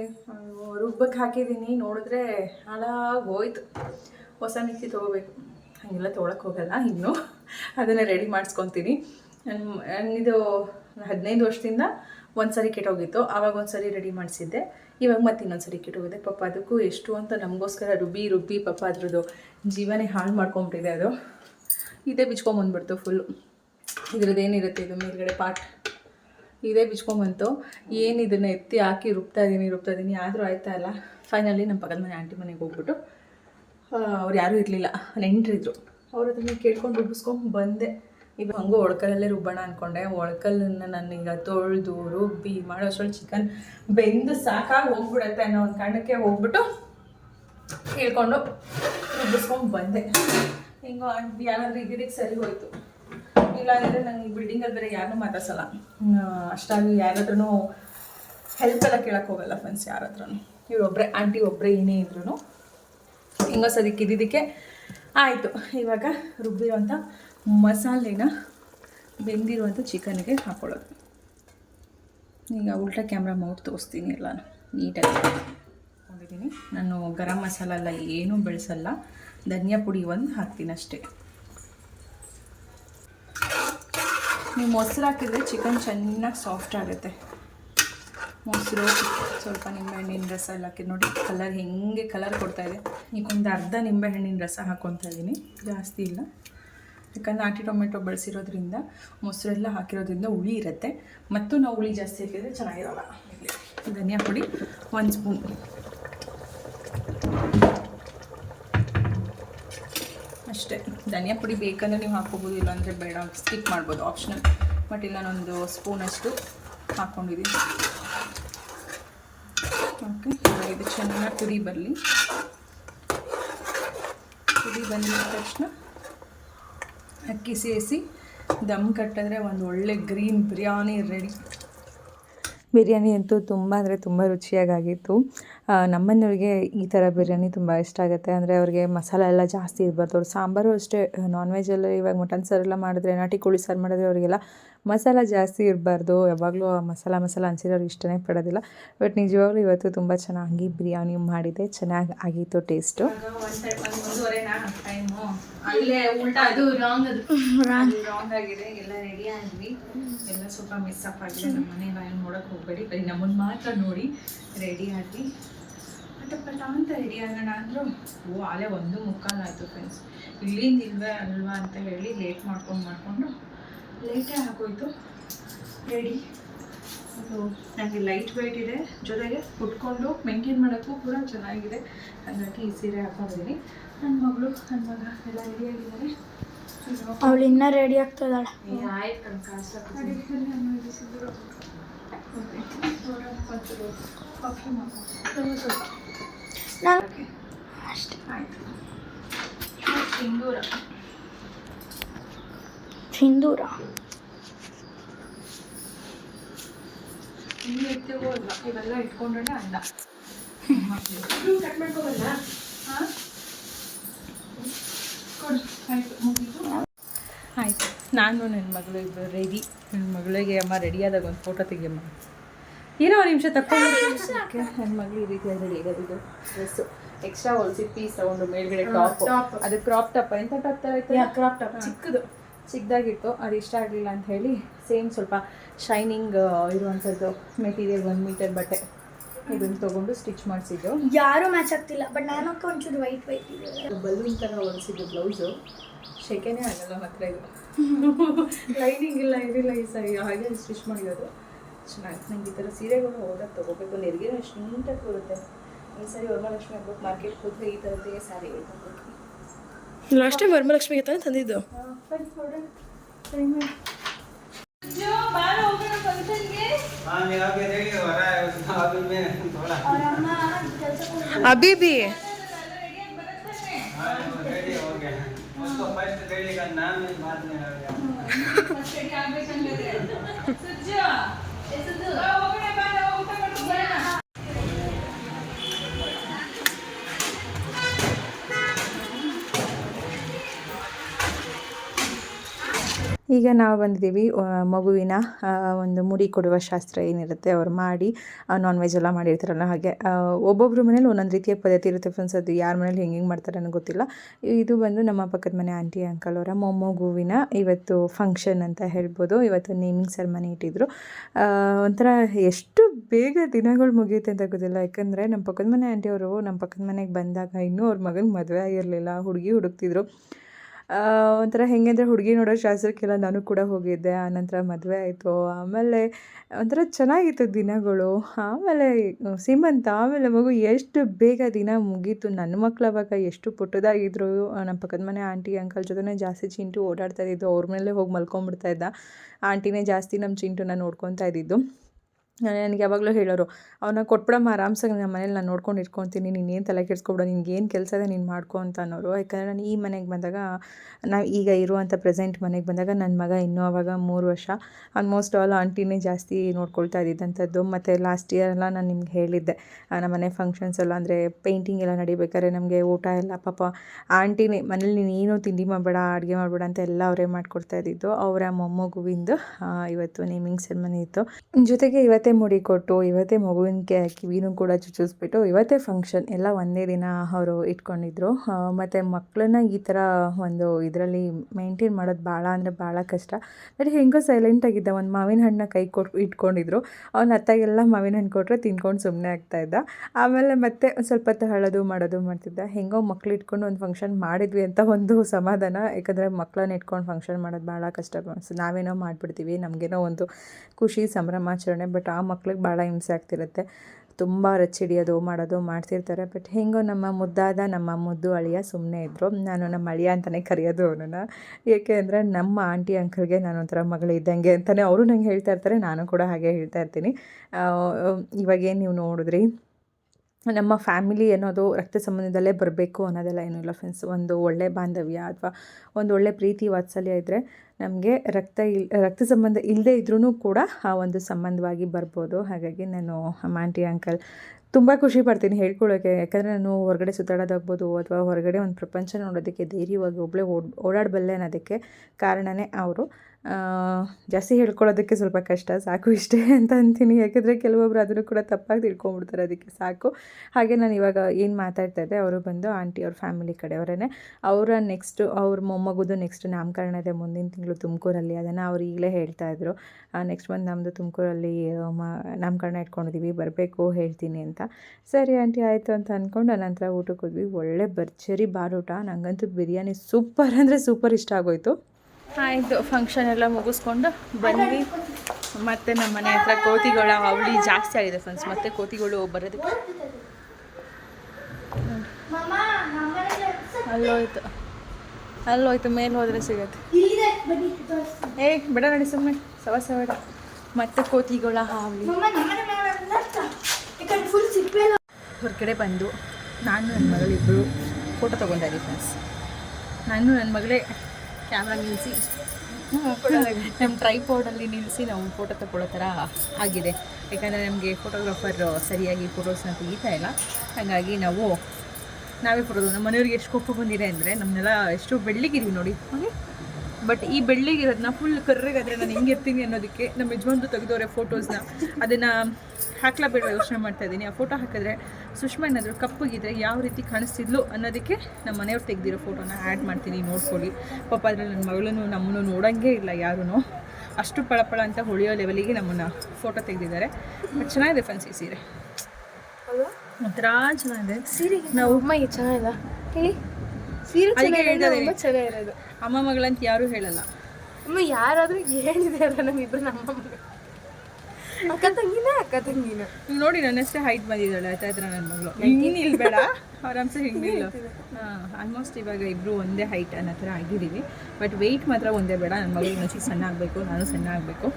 ರುಬ್ಬಕ್ಕೆ ಹಾಕಿದ್ದೀನಿ, ನೋಡಿದ್ರೆ ಹಾಳಾಗೋಯ್ತು. ಹೊಸ ಮಿಕ್ಸಿ ತೊಗೋಬೇಕು. ಹಾಗೆಲ್ಲ ತೊಗೊಳಕ್ಕೆ ಹೋಗಲ್ಲ ಇನ್ನೂ. ಅದನ್ನು ರೆಡಿ ಮಾಡಿಸ್ಕೊತೀನಿ. ಇದು ಹದಿನೈದು ವರ್ಷದಿಂದ ಒಂದು ಸರಿ ಕೆಟ್ಟೋಗಿತ್ತು. ಆವಾಗ ಒಂದು ಸರಿ ರೆಡಿ ಮಾಡಿಸಿದ್ದೆ. ಇವಾಗ ಮತ್ತೆ ಇನ್ನೊಂದು ಸರಿ ಕೆಟ್ಟೋಗಿದೆ. ಪಾಪ ಅದಕ್ಕೂ ಎಷ್ಟು ಅಂತ ನಮಗೋಸ್ಕರ ರುಬ್ಬಿ ರುಬ್ಬಿ, ಪಾಪ ಅದ್ರದ್ದು ಜೀವನೇ ಹಾಳು ಮಾಡ್ಕೊಂಬಿಟ್ಟಿದೆ ಅದು. ಇದೇ ಬಿಚ್ಕೊಂಬಂದ್ಬಿಡ್ತು ಫುಲ್ಲು ಇದ್ರದ್ದು ಏನಿರುತ್ತೆ ಇದು ಮೇಲ್ಗಡೆ ಪಾಟ್ ಇದೇ ಬಿಚ್ಕೊಂಬಂತು. ಏನು ಇದನ್ನು ಎತ್ತಿ ಹಾಕಿ ರುಬ್ತಾ ಇದ್ದೀನಿ ರುಬ್ತಾ ಇದ್ದೀನಿ ಆದರೂ ಆಯ್ತಾ ಇಲ್ಲ. ಫೈನಲಿ ನಮ್ಮ ಪಕ್ಕದ ಮನೆ ಆಂಟಿ ಮನೆಗೆ ಹೋಗ್ಬಿಟ್ಟು ಅವ್ರು ಯಾರೂ ಇರಲಿಲ್ಲ. ನೆಂಟರಿದ್ರು ಅವ್ರ ಅದನ್ನು ಕೇಳ್ಕೊಂಡು ರುಬ್ಬಿಸ್ಕೊಂಡು ಬಂದೆ. ಈಗ ಹಂಗೂ ಒಳ್ಕಲ್ಲಲ್ಲೇ ರುಬ್ಬೋಣ ಅಂದ್ಕೊಂಡೆ ಒಳ್ಕಲ್ಲನ್ನು ನಾನೀಗ ತೊಳೆದು ರುಬ್ಬಿ ಮಾಡೋ ಅಷ್ಟರಲ್ಲಿ ಚಿಕನ್ ಬೆಂದು ಸಾಕಾಗಿ ಹೋಗ್ಬಿಡತ್ತೆ ಅನ್ನೋ ಒಂದು ಕಾರಣಕ್ಕೆ ಹೋಗ್ಬಿಟ್ಟು ಹೇಳ್ಕೊಂಡು ರುಬ್ಬಿಸ್ಕೊಂಡು ಬಂದೆ. ಹಿಂಗೆ ಯಾರಾದ್ರೂ ಇದ್ದಿದ್ದಕ್ಕೆ ಸರಿ ಹೋಯ್ತು. ಇಲ್ಲ ಅಂದರೆ ನಂಗೆ ಬಿಲ್ಡಿಂಗಲ್ಲಿ ಬೇರೆ ಯಾರನ್ನೂ ಮಾತಾಡ್ಸಲ್ಲ. ಅಷ್ಟಾಗಿ ಯಾರತ್ರನೂ ಹೆಲ್ಪ್ ಎಲ್ಲ ಕೇಳಕ್ಕೆ ಹೋಗಲ್ಲ ಫ್ರೆಂಡ್ಸ್ ಯಾರ ಹತ್ರನೂ ಇವರೊಬ್ಬರೇ ಆಂಟಿ ಒಬ್ಬರೇ ಏನೇ ಇದ್ರು ಹಿಂಗೋ ಸದಿಕ್ಕೆ ಇದ್ದಿದ್ದಕ್ಕೆ ಆಯಿತು. ಇವಾಗ ರುಬ್ಬಿರೋಂಥ ಮಸಾಲೆನ ಬೆಂದಿರುವಂಥ ಚಿಕನ್ಗೆ ಹಾಕ್ಕೊಳ್ಳೋದು. ಈಗ ಉಲ್ಟಾ ಕ್ಯಾಮ್ರಾ ಮೌಟ್ ತೋರಿಸ್ತೀನಿ ಎಲ್ಲ ನೀಟಾಗಿ. ಹಾಕೊಂಡಿದ್ದೀನಿ ನಾನು ಗರಂ ಮಸಾಲ ಎಲ್ಲ ಏನೂ ಬೆಳೆಸಲ್ಲ. ಧನಿಯಾ ಪುಡಿ ಒಂದು ಹಾಕ್ತೀನಿ ಅಷ್ಟೇ. ನೀವು ಮೊಸರು ಹಾಕಿದರೆ ಚಿಕನ್ ಚೆನ್ನಾಗಿ ಸಾಫ್ಟ್ ಆಗುತ್ತೆ. ಮೊಸರು, ಸ್ವಲ್ಪ ನಿಂಬೆಹಣ್ಣಿನ ರಸ ಎಲ್ಲ ಹಾಕಿ ನೋಡಿ, ಕಲರ್ ಹೆಂಗೆ ಕಲರ್ ಕೊಡ್ತಾಯಿದೆ ಇದೆ. ಈಗ ಒಂದು ಅರ್ಧ ನಿಂಬೆಹಣ್ಣಿನ ರಸ ಹಾಕ್ಕೊತಾ ಇದ್ದೀನಿ ಜಾಸ್ತಿ ಇಲ್ಲ. ಯಾಕಂದ್ರೆ ನಾಟಿ ಟೊಮೆಟೊ ಬಳಸಿರೋದ್ರಿಂದ ಮೊಸರೆಲ್ಲ ಹಾಕಿರೋದ್ರಿಂದ ಹುಳಿ ಇರುತ್ತೆ. ಮತ್ತು ನಾವು ಹುಳಿ ಜಾಸ್ತಿ ಹಾಕಿದರೆ ಚೆನ್ನಾಗಿರಲ್ಲ. ಧನಿಯಾ ಪುಡಿ, ಒಂದು ಸ್ಪೂನ್. ಅಷ್ಟೇ. ಧನಿಯಾ ಪುಡಿ ಬೇಕಂದರೆ ನೀವು ಹಾಕೋಬೋದು, ಇಲ್ಲಾಂದರೆ ಬೇಡ. ಸ್ಕಿಪ್ ಮಾಡ್ಬೋದು, ಆಪ್ಷನಲ್. ಬಟ್ ಇಲ್ಲ, ನಾನೊಂದು ಸ್ಪೂನಷ್ಟು ಹಾಕ್ಕೊಂಡಿದ್ದೀನಿ ಓಕೆ ಇದು ಚೆನ್ನಾಗಿ ಕುದಿ ಬರಲಿ. ಕುದಿ ಬಂದ ತಕ್ಷಣ ಅಕ್ಕಿ ಸೇರಿಸಿ ದಮ್ ಕಟ್ಟಿದ್ರೆ ಒಂದು ಒಳ್ಳೆ ಗ್ರೀನ್ ಬಿರಿಯಾನಿ ರೆಡಿ ಬಿರಿಯಾನಿ ಅಂತೂ ತುಂಬ ಅಂದರೆ ತುಂಬ ರುಚಿಯಾಗಿತ್ತು ನಮ್ಮನೆಯವ್ರಿಗೆ ಈ ಥರ ಬಿರಿಯಾನಿ ತುಂಬ ಇಷ್ಟ ಆಗುತ್ತೆ. ಅಂದರೆ ಅವ್ರಿಗೆ ಮಸಾಲೆ ಎಲ್ಲ ಜಾಸ್ತಿ ಇರಬಾರ್ದು. ಅವ್ರು ಸಾಂಬಾರು ಅಷ್ಟೇ ನಾನ್ ವೆಜ್ಜಲ್ಲಿ ಇವಾಗ ಮಟನ್ ಸಾರು ಎಲ್ಲ ಮಾಡಿದ್ರೆ ನಾಟಿ ಕೋಳಿ ಸಾರು ಮಾಡಿದ್ರೆ ಅವರಿಗೆಲ್ಲ ಮಸಾಲ ಜಾಸ್ತಿ ಇರಬಾರ್ದು. ಯಾವಾಗಲೂ ಆ ಮಸಾಲ ಮಸಾಲ ಅನ್ಸಿರೋರು ಇಷ್ಟನೇ ಪಡೋದಿಲ್ಲ. ಬಟ್ ನಿಜವಾಗ್ಲೂ ಇವತ್ತು ತುಂಬ ಚೆನ್ನಾಗಿ ಬಿರಿಯಾನಿ ಮಾಡಿದೆ. ಚೆನ್ನಾಗಿ ಆಗಿತ್ತು ಟೇಸ್ಟು ಅಲ್ಲೇ ಉಲ್ಟಾ ಅದು ರಾಂಗ್ ಅದು. ರಾಂಗ್ ಆಗಿದೆ. ಎಲ್ಲ ರೆಡಿ ಆದ್ವಿ. ಎಲ್ಲ ಸ್ವಲ್ಪ ಮಿಸ್ ಅಪ್ ಆಗಿದೆ. ನಮ್ಮ ಮನೆ ಏನು ನೋಡಕ್ ಹೋಗ್ಬೇಡಿ. ಬರೀ ನಮ್ಮನ್ನ ಮಾತ್ರ ನೋಡಿ ರೆಡಿ ಆಗಿ ಪಟ ಅಂತ ರೆಡಿ ಆಗೋಣ ಅಂದ್ರು ಓ ಆಲೆ ಒಂದು ಮುಕ್ಕಾಲು ಆಯ್ತು ಫ್ರೆಂಡ್ಸ್ ಇಲ್ಲಿಂದ ಇಲ್ವೇ ಅಲ್ವಾ ಅಂತ ಹೇಳಿ ಲೇಟ್ ಮಾಡ್ಕೊಂಡು ಮಾಡಿಕೊಂಡು ಲೇಟೇ ಆಗೋಯ್ತು. ರೆಡಿ ಅದು ನನಗೆ ಲೈಟ್ ವೆಯ್ಟ್ ಇದೆ. ಜೊತೆಗೆ ಉಟ್ಕೊಂಡು ಮೇಂಟೈನ್ ಮಾಡೋಕ್ಕೂ ಕೂಡ ಚೆನ್ನಾಗಿದೆ. ಹಾಗಾಗಿ ಈ ಸೀರೆ ಹಾಕೊಂಡಿದ್ದೀನಿ ನನ್ನ ಮಗಳು ನನ್ನ ಮಗ ಎಲ್ಲ ರೆಡಿಯಾಗಿದ್ದಾರೆ ಅವಳು ಇನ್ನೂ ರೆಡಿ ಆಗ್ತದಾಳೆ ನಾನು ಅಷ್ಟೇ. ಆಯ್ತು. ಸಿಂಧೂರ. ಇರ್ತೀವೋ ಇವೆಲ್ಲ ಇಟ್ಕೊಂಡ್ರೆ ಅಂದ. ಕಟ್ ಮಾಡ್ಕೋಬಲ್ಲ? ಹಾಂ? ಆಯ್ತು. ನಾನು ನನ್ನ ಮಗಳು ಇಬ್ಬರು ರೆಡಿ ನನ್ನ ಮಗಳಿಗೆ ಅಮ್ಮ ರೆಡಿ ಆದಾಗ ಒಂದು ಫೋಟೋ ತೆಗಿಯಮ್ಮ. ಏನೋ ಒಂದು ನಿಮಿಷ ತಕ್ಕೊಂಡು ನನ್ನ ಮಗಳು ಈ ರೀತಿಯಾಗಿ ರೆಡಿ ಆಗೋದು ಡ್ರೆಸ್ಸು ಎಕ್ಸ್ಟ್ರಾ ಹೊಲಿಸಿ ಪೀಸ್ ತಗೊಂಡು ಮೇಲ್ಗಡೆ ಟಾಪ್ ಅದು ಕ್ರಾಪ್ ಟಾಪ್ ಎಂತ ಟಾಪ್ ಥರ ಇತ್ತು? ಕ್ರಾಪ್ ಟಾಪ್ ಚಿಕ್ಕದು. ಚಿಕ್ಕದಾಗಿತ್ತು. ಅದು ಇಷ್ಟ ಆಗಲಿಲ್ಲ ಅಂತ ಹೇಳಿ ಸೇಮ್ ಸ್ವಲ್ಪ ಶೈನಿಂಗ್ ಇರುವಂಥದ್ದು ಮೆಟೀರಿಯಲ್ ಒಂದು ಮೀಟರ್ ಬಟ್ಟೆ. ಇದನ್ನು ತಗೊಂಡು ಸ್ಟಿಚ್ ಮಾಡಿಸಿದ್ದು. ಯಾರು ಮ್ಯಾಚ್ ಆಗ್ತಿಲ್ಲ ಬಟ್ ನಾನು ಒಂಚೂರು ವೈಟ್ ವೈಟ್ ಇದೆ. ಬಲೂನ್ ಥರ ಹೊಲಿಸಿದ್ದು ಬ್ಲೌಸು ಶೆಕೆನೇ ಆಗಲ್ಲ ಮಾತ್ರ ಇದು. (laughs) ಲೈನಿಂಗ್ ಇಲ್ಲ ಇದಿಲ್ಲ ಈ ಸರಿ ಹಾಗೆ ಸ್ಟಿಚ್ ಮಾಡಿರೋದು. ಚೆನ್ನಾಗಿ ನಂಗೆ ಈ ಥರ ಸೀರೆಗಳು ಹೋದಾಗ ತೊಗೋಬೇಕು. ನೆರಿಗೆ ಅಷ್ಟು ನೀಟಾಗಿ ಬರುತ್ತೆ. ಈ ಸರಿ ವರಮಹಾಲಕ್ಷ್ಮಿ ಹಬ್ಬಕ್ಕೆ ಮಾರ್ಕೆಟ್ ಹೋದ್ರೆ ಈ ಥರದ್ದೇ ಸ್ಯಾರಿ ಲಾಸ್ಟ್ ಟೈಮ್ ವರಮಹಾಲಕ್ಷ್ಮಿಗೆ ತಾನೇ ತಂದಿದ್ದು? जो बाल हो फ़ंक्शन के। हाँ मेरा रेडी हो रहा है उसका अभी मैं थोड़ा। और अम्मा (laughs) अभी भी? हाँ, का नाम बाद में आ गया। (laughs) ಈಗ ನಾವು ಬಂದಿದ್ದೀವಿ ಮಗುವಿನ ಒಂದು ಮುಡಿ ಕೊಡುವ ಶಾಸ್ತ್ರ ಏನಿರುತ್ತೆ ಅವ್ರು ಮಾಡಿ ನಾನ್ ವೆಜ್ ಎಲ್ಲ ಮಾಡಿರ್ತಾರಲ್ಲ ಹಾಗೆ ಒಬ್ಬೊಬ್ರು ಮನೇಲಿ ಒಂದೊಂದು ರೀತಿಯ ಪದ್ಧತಿ ಇರುತ್ತೆ ಫ್ರೆಂಡ್ಸ್ ಅದು ಯಾರ ಮನೇಲಿ ಹೆಂಗೆ ಹೆಂಗೆ ಮಾಡ್ತಾರೆ ಅನ್ನೋ ಗೊತ್ತಿಲ್ಲ. ಇದು ಬಂದು ನಮ್ಮ ಪಕ್ಕದ ಮನೆ ಆಂಟಿ ಅಂಕಲ್ ಅವರ ಮೊಮ್ಮಗುವಿನ ಇವತ್ತು ಫಂಕ್ಷನ್ ಅಂತ ಹೇಳ್ಬೋದು, ಇವತ್ತು ನೇಮಿಂಗ್ ಸೆರೆಮನಿ ಇಟ್ಟಿದ್ರು. ಒಂಥರ ಎಷ್ಟು ಬೇಗ ದಿನಗಳು ಮುಗಿಯುತ್ತೆ ಅಂತ ಗೊತ್ತಿಲ್ಲ, ಯಾಕಂದರೆ ನಮ್ಮ ಪಕ್ಕದ ಮನೆ ಆಂಟಿ ಅವರು ನಮ್ಮ ಪಕ್ಕದ ಮನೆಗೆ ಬಂದಾಗ ಇನ್ನೂ ಅವ್ರ ಮಗನ ಮದುವೆ ಆಗಿರಲಿಲ್ಲ, ಹುಡುಗಿ ಹುಡುಕ್ತಿದ್ರು. ಒಂಥರ ಹೆಂಗೆ ಅಂದರೆ ಹುಡುಗಿ ನೋಡೋ ಶಾಸ್ತ್ರಕ್ಕೆಲ್ಲ ನಾನು ಕೂಡ ಹೋಗಿದ್ದೆ. ಆನಂತರ ಮದುವೆ ಆಯಿತು. ಆಮೇಲೆ ಒಂಥರ ಚೆನ್ನಾಗಿತ್ತು ದಿನಗಳು. ಆಮೇಲೆ ಸೀಮಂತ, ಆಮೇಲೆ ಮಗು ಎಷ್ಟು ಬೇಗ ದಿನ ಮುಗೀತು. ನನ್ನ ಮಕ್ಳು ಅವಾಗ ಎಷ್ಟು ಪುಟ್ಟದಾಗಿದ್ರು. ನಮ್ಮ ಪಕ್ಕದ ಮನೆ ಆಂಟಿ, ಅಂಕಲ್ ಜೊತೆನೇ ಜಾಸ್ತಿ ಚಿಂಟು ಓಡಾಡ್ತಾ ಇದ್ದಿದ್ದು. ಅವ್ರ ಮೇಲೆ ಹೋಗಿ ಮಲ್ಕೊಂಬಿಡ್ತಾ ಇದ್ದ. ಆಂಟಿನೇ ಜಾಸ್ತಿ ನಮ್ಮ ಚಿಂಟುನ ನೋಡ್ಕೊತಾ ಇದ್ದಿದ್ದು. ನನಗೆ ಯಾವಾಗಲೂ ಹೇಳೋರು ಅವನ್ನ ಕೊಟ್ಬಿಡಮ್ಮ ಆರಾಮ್ಸಾಗಿ ನಮ್ಮ ಮನೇಲಿ ನಾನು ನೋಡ್ಕೊಂಡು ಇಟ್ಕೊತೀನಿ, ನೀನು ತಲೆ ಕೆಡಿಸ್ಕೊಬಿಡ, ನಿನ್ಗೆ ಏನು ಕೆಲಸ ಇದೆ ನೀನು ಮಾಡ್ಕೊ ಅಂತ ಅನ್ನೋರು ಯಾಕಂದರೆ ನಾನು ಈ ಮನೆಗೆ ಬಂದಾಗ, ನಾವು ಈಗ ಇರುವಂಥ ಪ್ರೆಸೆಂಟ್ ಮನೆಗೆ ಬಂದಾಗ ನನ್ನ ಮಗ ಇನ್ನೂ ಆವಾಗ ಮೂರು ವರ್ಷ, ಆಲ್ಮೋಸ್ಟ್ ಆಲ್ ಆಂಟಿನೇ ಜಾಸ್ತಿ ನೋಡ್ಕೊಳ್ತಾ ಇದ್ದಿದ್ದಂಥದ್ದು. ಮತ್ತು ಲಾಸ್ಟ್ ಇಯರ್ ಎಲ್ಲ ನಾನು ನಿಮ್ಗೆ ಹೇಳಿದ್ದೆ ನಮ್ಮ ಮನೆ ಫಂಕ್ಷನ್ಸ್ ಎಲ್ಲ ಅಂದರೆ ಪೇಂಟಿಂಗ್ ಎಲ್ಲ ನಡಿಬೇಕಾದ್ರೆ ನಮಗೆ ಊಟ ಎಲ್ಲ ಪಾಪ ಆಂಟಿನೇ, ಮನೇಲಿ ನೀನು ಏನೂ ತಿಂಡಿ ಮಾಡಬೇಡ, ಅಡುಗೆ ಮಾಡಬೇಡ ಅಂತ ಎಲ್ಲ ಅವರೇ ಮಾಡಿಕೊಡ್ತಾ ಇದ್ದಿದ್ದು. ಅವರ ಮೊಮ್ಮಗುವಿಂದು ಇವತ್ತು ನೇಮಿಂಗ್ ಸೆರೆಮನಿ ಇತ್ತು. ಜೊತೆಗೆ ಇವತ್ತೇ ಇವತ್ತೇ ಮುಡಿ ಕೊಟ್ಟು, ಇವತ್ತೇ ಮಗುವಿನ ಕಿವಿನೂ ಕೂಡ ಚುಚ್ಚಿಸ್ಬಿಟ್ಟು ಇವತ್ತೇ ಫಂಕ್ಷನ್ ಎಲ್ಲ ಒಂದೇ ದಿನ ಅವರು ಇಟ್ಕೊಂಡಿದ್ರು. ಮತ್ತು ಮಕ್ಕಳನ್ನ ಈ ಥರ ಒಂದು ಇದರಲ್ಲಿ ಮೇಂಟೈನ್ ಮಾಡೋದು ಭಾಳ ಅಂದರೆ ಭಾಳ ಕಷ್ಟ. ಬಟ್ ಹೆಂಗೋ ಸೈಲೆಂಟಾಗಿದ್ದ ಒಂದು ಮಾವಿನ ಹಣ್ಣನ್ನ ಕೈ ಕೊಟ್ಟು ಇಟ್ಕೊಂಡಿದ್ರು. ಅವ್ನ ಅತ್ತಾಗೆಲ್ಲ ಮಾವಿನ ಹಣ್ಣು ಕೊಟ್ಟರೆ ತಿನ್ಕೊಂಡು ಸುಮ್ಮನೆ ಆಗ್ತಾಯಿದ್ದ ಆಮೇಲೆ ಮತ್ತೆ ಸ್ವಲ್ಪ ಹೊತ್ತು ಹಳೋದು ಮಾಡೋದು ಮಾಡ್ತಿದ್ದ. ಹೆಂಗೋ ಮಕ್ಳು ಇಟ್ಕೊಂಡು ಒಂದು ಫಂಕ್ಷನ್ ಮಾಡಿದ್ವಿ ಅಂತ ಒಂದು ಸಮಾಧಾನ. ಯಾಕಂದರೆ ಮಕ್ಕಳನ್ನ ಇಟ್ಕೊಂಡು ಫಂಕ್ಷನ್ ಮಾಡೋದು ಭಾಳ ಕಷ್ಟ. ನಾವೇನೋ ಮಾಡಿಬಿಡ್ತೀವಿ, ನಮಗೇನೋ ಒಂದು ಖುಷಿ ಸಂಭ್ರಮಾಚರಣೆ ಬಟ್ ಮಕ್ಳಿಗೆ ಭಾಳ ಹಿಂಸೆ ಆಗ್ತಿರುತ್ತೆ. ತುಂಬ ರಚ್ಚಿಡಿಯೋದು ಮಾಡೋದು ಮಾಡ್ತಿರ್ತಾರೆ. ಬಟ್ ಹೆಂಗೋ ನಮ್ಮ ಮುದ್ದಾದ ನಮ್ಮ ಮುದ್ದು ಅಳಿಯ ಸುಮ್ಮನೆ ಇದ್ದರು ನಾನು ನಮ್ಮ ಅಳಿಯ ಅಂತಲೇ ಕರೆಯೋದು ಅವನನ್ನು. ಏಕೆ ಅಂದರೆ ನಮ್ಮ ಆಂಟಿ, ಅಂಕಲ್ಗೆ ನಾನು ಒಂಥರ ಮಗಳು ಇದ್ದಂಗೆ ಅಂತಲೇ ಅವರು ನಂಗೆ ಹೇಳ್ತಾ ಇರ್ತಾರೆ. ನಾನು ಕೂಡ ಹಾಗೆ ಹೇಳ್ತಾ ಇರ್ತೀನಿ. ಇವಾಗೇನು ನೀವು ನೋಡಿದ್ರಿ? ನಮ್ಮ ಫ್ಯಾಮಿಲಿ ಅನ್ನೋದು ರಕ್ತ ಸಂಬಂಧದಲ್ಲೇ ಬರಬೇಕು ಅನ್ನೋದೆಲ್ಲ ಏನೂ ಇಲ್ಲ ಫ್ರೆಂಡ್ಸ್ ಒಂದು ಒಳ್ಳೆ ಬಾಂಧವ್ಯ ಅಥವಾ ಒಂದು ಒಳ್ಳೆ ಪ್ರೀತಿ ವಾತ್ಸಲ್ಯ ಇದ್ದರೆ ನಮಗೆ ರಕ್ತ ಇಲ್, ರಕ್ತ ಸಂಬಂಧ ಇಲ್ಲದೇ ಇದ್ರೂ ಕೂಡ ಆ ಒಂದು ಸಂಬಂಧವಾಗಿ ಬರ್ಬೋದು. ಹಾಗಾಗಿ ನಾನು ಆಂಟಿ ಅಂಕಲ್ ತುಂಬ ಖುಷಿ ಪಡ್ತೀನಿ ಹೇಳ್ಕೊಳ್ಳೋಕ್ಕೆ ಯಾಕಂದರೆ ನಾನು ಹೊರಗಡೆ ಸುತ್ತಾಡೋದಾಗ್ಬೋದು ಅಥವಾ ಹೊರಗಡೆ ಒಂದು ಪ್ರಪಂಚ ನೋಡೋದಕ್ಕೆ ಧೈರ್ಯವಾಗಿ ಒಬ್ಬಳೇ ಓಡ್, ಓಡಾಡಬಲ್ಲೆ ಅನ್ನೋದಕ್ಕೆ ಕಾರಣವೇ ಅವರು. ಜಾಸ್ತಿ ಹೇಳ್ಕೊಳ್ಳೋದಕ್ಕೆ ಸ್ವಲ್ಪ ಕಷ್ಟ. ಸಾಕು ಇಷ್ಟೇ ಅಂತ ಅಂತೀನಿ. ಯಾಕೆಂದರೆ ಕೆಲವೊಬ್ರು ಅದನ್ನು ಕೂಡ ತಪ್ಪಾಗಿ ತಿಳ್ಕೊಂಬಿಡ್ತಾರೆ ಅದಕ್ಕೆ ಸಾಕು. ಹಾಗೆ ನಾನು ಇವಾಗ ಏನು ಮಾತಾಡ್ತಾ ಇದ್ದೆ, ಅವರು ಬಂದು ಆಂಟಿ ಅವ್ರ ಫ್ಯಾಮಿಲಿ ಕಡೆಯವರೇ ಅವರ ನೆಕ್ಸ್ಟು ಅವ್ರ ಮೊಮ್ಮಗುದು ನೆಕ್ಸ್ಟ್ ನಾಮಕರಣ ಇದೆ ಮುಂದಿನ ತಿಂಗಳು ತುಮಕೂರಲ್ಲಿ. ಅದನ್ನು ಅವ್ರು ಈಗಲೇ ಹೇಳ್ತಾ ಇದ್ರು. ನೆಕ್ಸ್ಟ್ ಮಂತ್ ನಮ್ಮದು ತುಮಕೂರಲ್ಲಿ ನಾಮಕರಣ ಇಟ್ಕೊಂಡಿದ್ದೀವಿ ಬರಬೇಕು, ಹೇಳ್ತೀನಿ ಅಂತ. ಸರಿ ಆಂಟಿ, ಆಯಿತು ಅಂತ ಅಂದ್ಕೊಂಡು ನಂತರ ಊಟಕ್ಕೆ ಹೋದ್ವಿ. ಒಳ್ಳೆ ಭರ್ಜರಿ ಬಾರೂಟ. ನನಗಂತೂ ಬಿರಿಯಾನಿ ಸೂಪರ್ ಅಂದರೆ ಸೂಪರ್ ಇಷ್ಟ ಆಗೋಯ್ತು. ಆಯಿತು ಫಂಕ್ಷನ್ ಎಲ್ಲ ಮುಗಿಸ್ಕೊಂಡು ಬಂದ್ವಿ. ಮತ್ತೆ ನಮ್ಮ ಮನೆ ಹತ್ರ ಕೋತಿಗಳ ಅವಳಿ ಜಾಸ್ತಿ ಆಗಿದೆ ಫ್ರೆಂಡ್ಸ್ ಮತ್ತೆ ಕೋತಿಗಳು ಬರೋದಕ್ಕೆ. ಅಲ್ಲೋಯ್ತು. ಅಲ್ಲೋಯ್ತು, ಮೇಲೆ ಹೋದರೆ ಸಿಗುತ್ತೆ. ಏ, ಬೇಡ ನಡಿ ಸುಮ್ಮನೆ ಸವಾಸ ಬೇಡ ಮತ್ತೆ ಕೋತಿಗಳ ಹಾವಳಿ. ಹೊರಗಡೆ ಬಂದು ನಾನು ನನ್ನ ಮಗಳಿಬ್ಬರು ಫೋಟೋ ತೊಗೊತಾ ಇದ್ದೀವಿ ಫ್ರೆಂಡ್ಸ್ ನಾನು ನನ್ನ ಮಗಳೇ ಕ್ಯಾಮ್ರಾ ನಿಲ್ಲಿಸಿ (laughs) ನಮ್ಮ ಟ್ರೈಪೋರ್ಡಲ್ಲಿ ನಿಲ್ಲಿಸಿ ನಾವು ಫೋಟೋ ತಗೊಳ್ಳೋ ಥರ ಆಗಿದೆ. ಯಾಕಂದರೆ ನಮಗೆ ಫೋಟೋಗ್ರಾಫರ್ ಸರಿಯಾಗಿ ಫೋಟೋಸ್ನ ತೆಗಿತಾ ಇಲ್ಲ. ಹಾಗಾಗಿ ನಾವು ನಾವೇ ಫೋಟೋ ನಮ್ಮ ಮನೆಯವ್ರಿಗೆ ಎಷ್ಟು ಕೋಪ ಬಂದಿದೆ ಅಂದರೆ ನಮ್ಮನ್ನೆಲ್ಲ ಎಷ್ಟು ಬೆಳ್ಳಿಗಿದೀವಿ ನೋಡಿ. ಹಾಗೆ ಬಟ್ ಈ ಬೆಳ್ಳಿಗೆ ಇರೋದನ್ನ ಫುಲ್ ಕರ್ರಿಗಾದರೆ ನಾನು ಹೆಂಗಿರ್ತೀನಿ ಅನ್ನೋದಕ್ಕೆ ನಮ್ಮ ಯಜಮಾನ್ರು ತೆಗೆದವ್ರೆ ಫೋಟೋಸ್ನ ಅದನ್ನು ಹಾಕ್ಲಾ ಬೇಡ ಯೋಚನೆ ಮಾಡ್ತಾ ಇದ್ದೀನಿ ಆ ಫೋಟೋ ಹಾಕಿದ್ರೆ ಸುಷ್ಮಾ ಏನಾದರೂ ಕಪ್ಪಗಿದ್ರೆ ಯಾವ ರೀತಿ ಕಾಣಿಸ್ತಿದ್ಲು ಅನ್ನೋದಕ್ಕೆ ನಮ್ಮ ಮನೆಯವ್ರು ತೆಗೆದಿರೋ ಫೋಟೋನ ಆ್ಯಡ್ ಮಾಡ್ತೀನಿ ನೋಡ್ಕೊಳ್ಳಿ. ಪಾಪ ಅದ್ರಲ್ಲಿ ನನ್ನ ಮಗಳನ್ನು ನಮ್ಮನ್ನು ನೋಡೋಂಗೇ ಇಲ್ಲ ಯಾರೂ ಅಷ್ಟು ಪಳಪಳ ಅಂತ ಹೊಳೆಯೋ ಲೆವೆಲಿಗೆ ನಮ್ಮನ್ನು ಫೋಟೋ ತೆಗೆದಿದ್ದಾರೆ. ಬಟ್ ಚೆನ್ನಾಗಿದೆ ಫ್ರೆಂಡ್ಸ್ ಈ ಸೀರೆ. ಒಂಥರ ಚೆನ್ನಾಗಿದೆ. ಸೀರೆ ನಾವು ಚೆನ್ನಾಗಿಲ್ಲ? ಹೇಳಿ. ಸೀರೆ ತುಂಬ ಚೆನ್ನಾಗಿರೋದು ಅಮ್ಮ ಮಗಳಂತ ಯಾರು ಹೇಳಲ್ಲ. ಅಮ್ಮ ಯಾರಾದ್ರೂ ಹೇಳಿದೆ ಅಲ್ಲ ನಮ್ಮಿಬ್ರು ನಮ್ಮ ಮಗಳು ಅಕ್ಕ ತಂಗಿನ ಅಕ್ಕ ತಂಗಿನ? ನೋಡಿ ನನ್ನಷ್ಟೇ ಹೈಟ್ ಬಂದಿದ್ದಾಳೆ ಆಯ್ತಾ ಇದ್ರ ನನ್ನ ಮಗಳು. ಹಿಂಗೆ ನಿಲ್ಬೇಡ ಆರಾಮ್ಸೆ ಹಿಂಗೆ ಇಲ್ಲ. ಆಲ್ಮೋಸ್ಟ್ ಇವಾಗ ಇಬ್ರು ಒಂದೇ ಹೈಟ್ ಅನ್ನೋ ಥರ ಆಗಿದ್ದೀವಿ. ಬಟ್ ವೆಯ್ಟ್ ಮಾತ್ರ ಒಂದೇ ಬೇಡ. ನನ್ನ ಮಗಳು ಇನ್ನೊಂದು ಸಣ್ಣ ಆಗಬೇಕು ನಾನು ಸಣ್ಣ ಆಗಬೇಕು.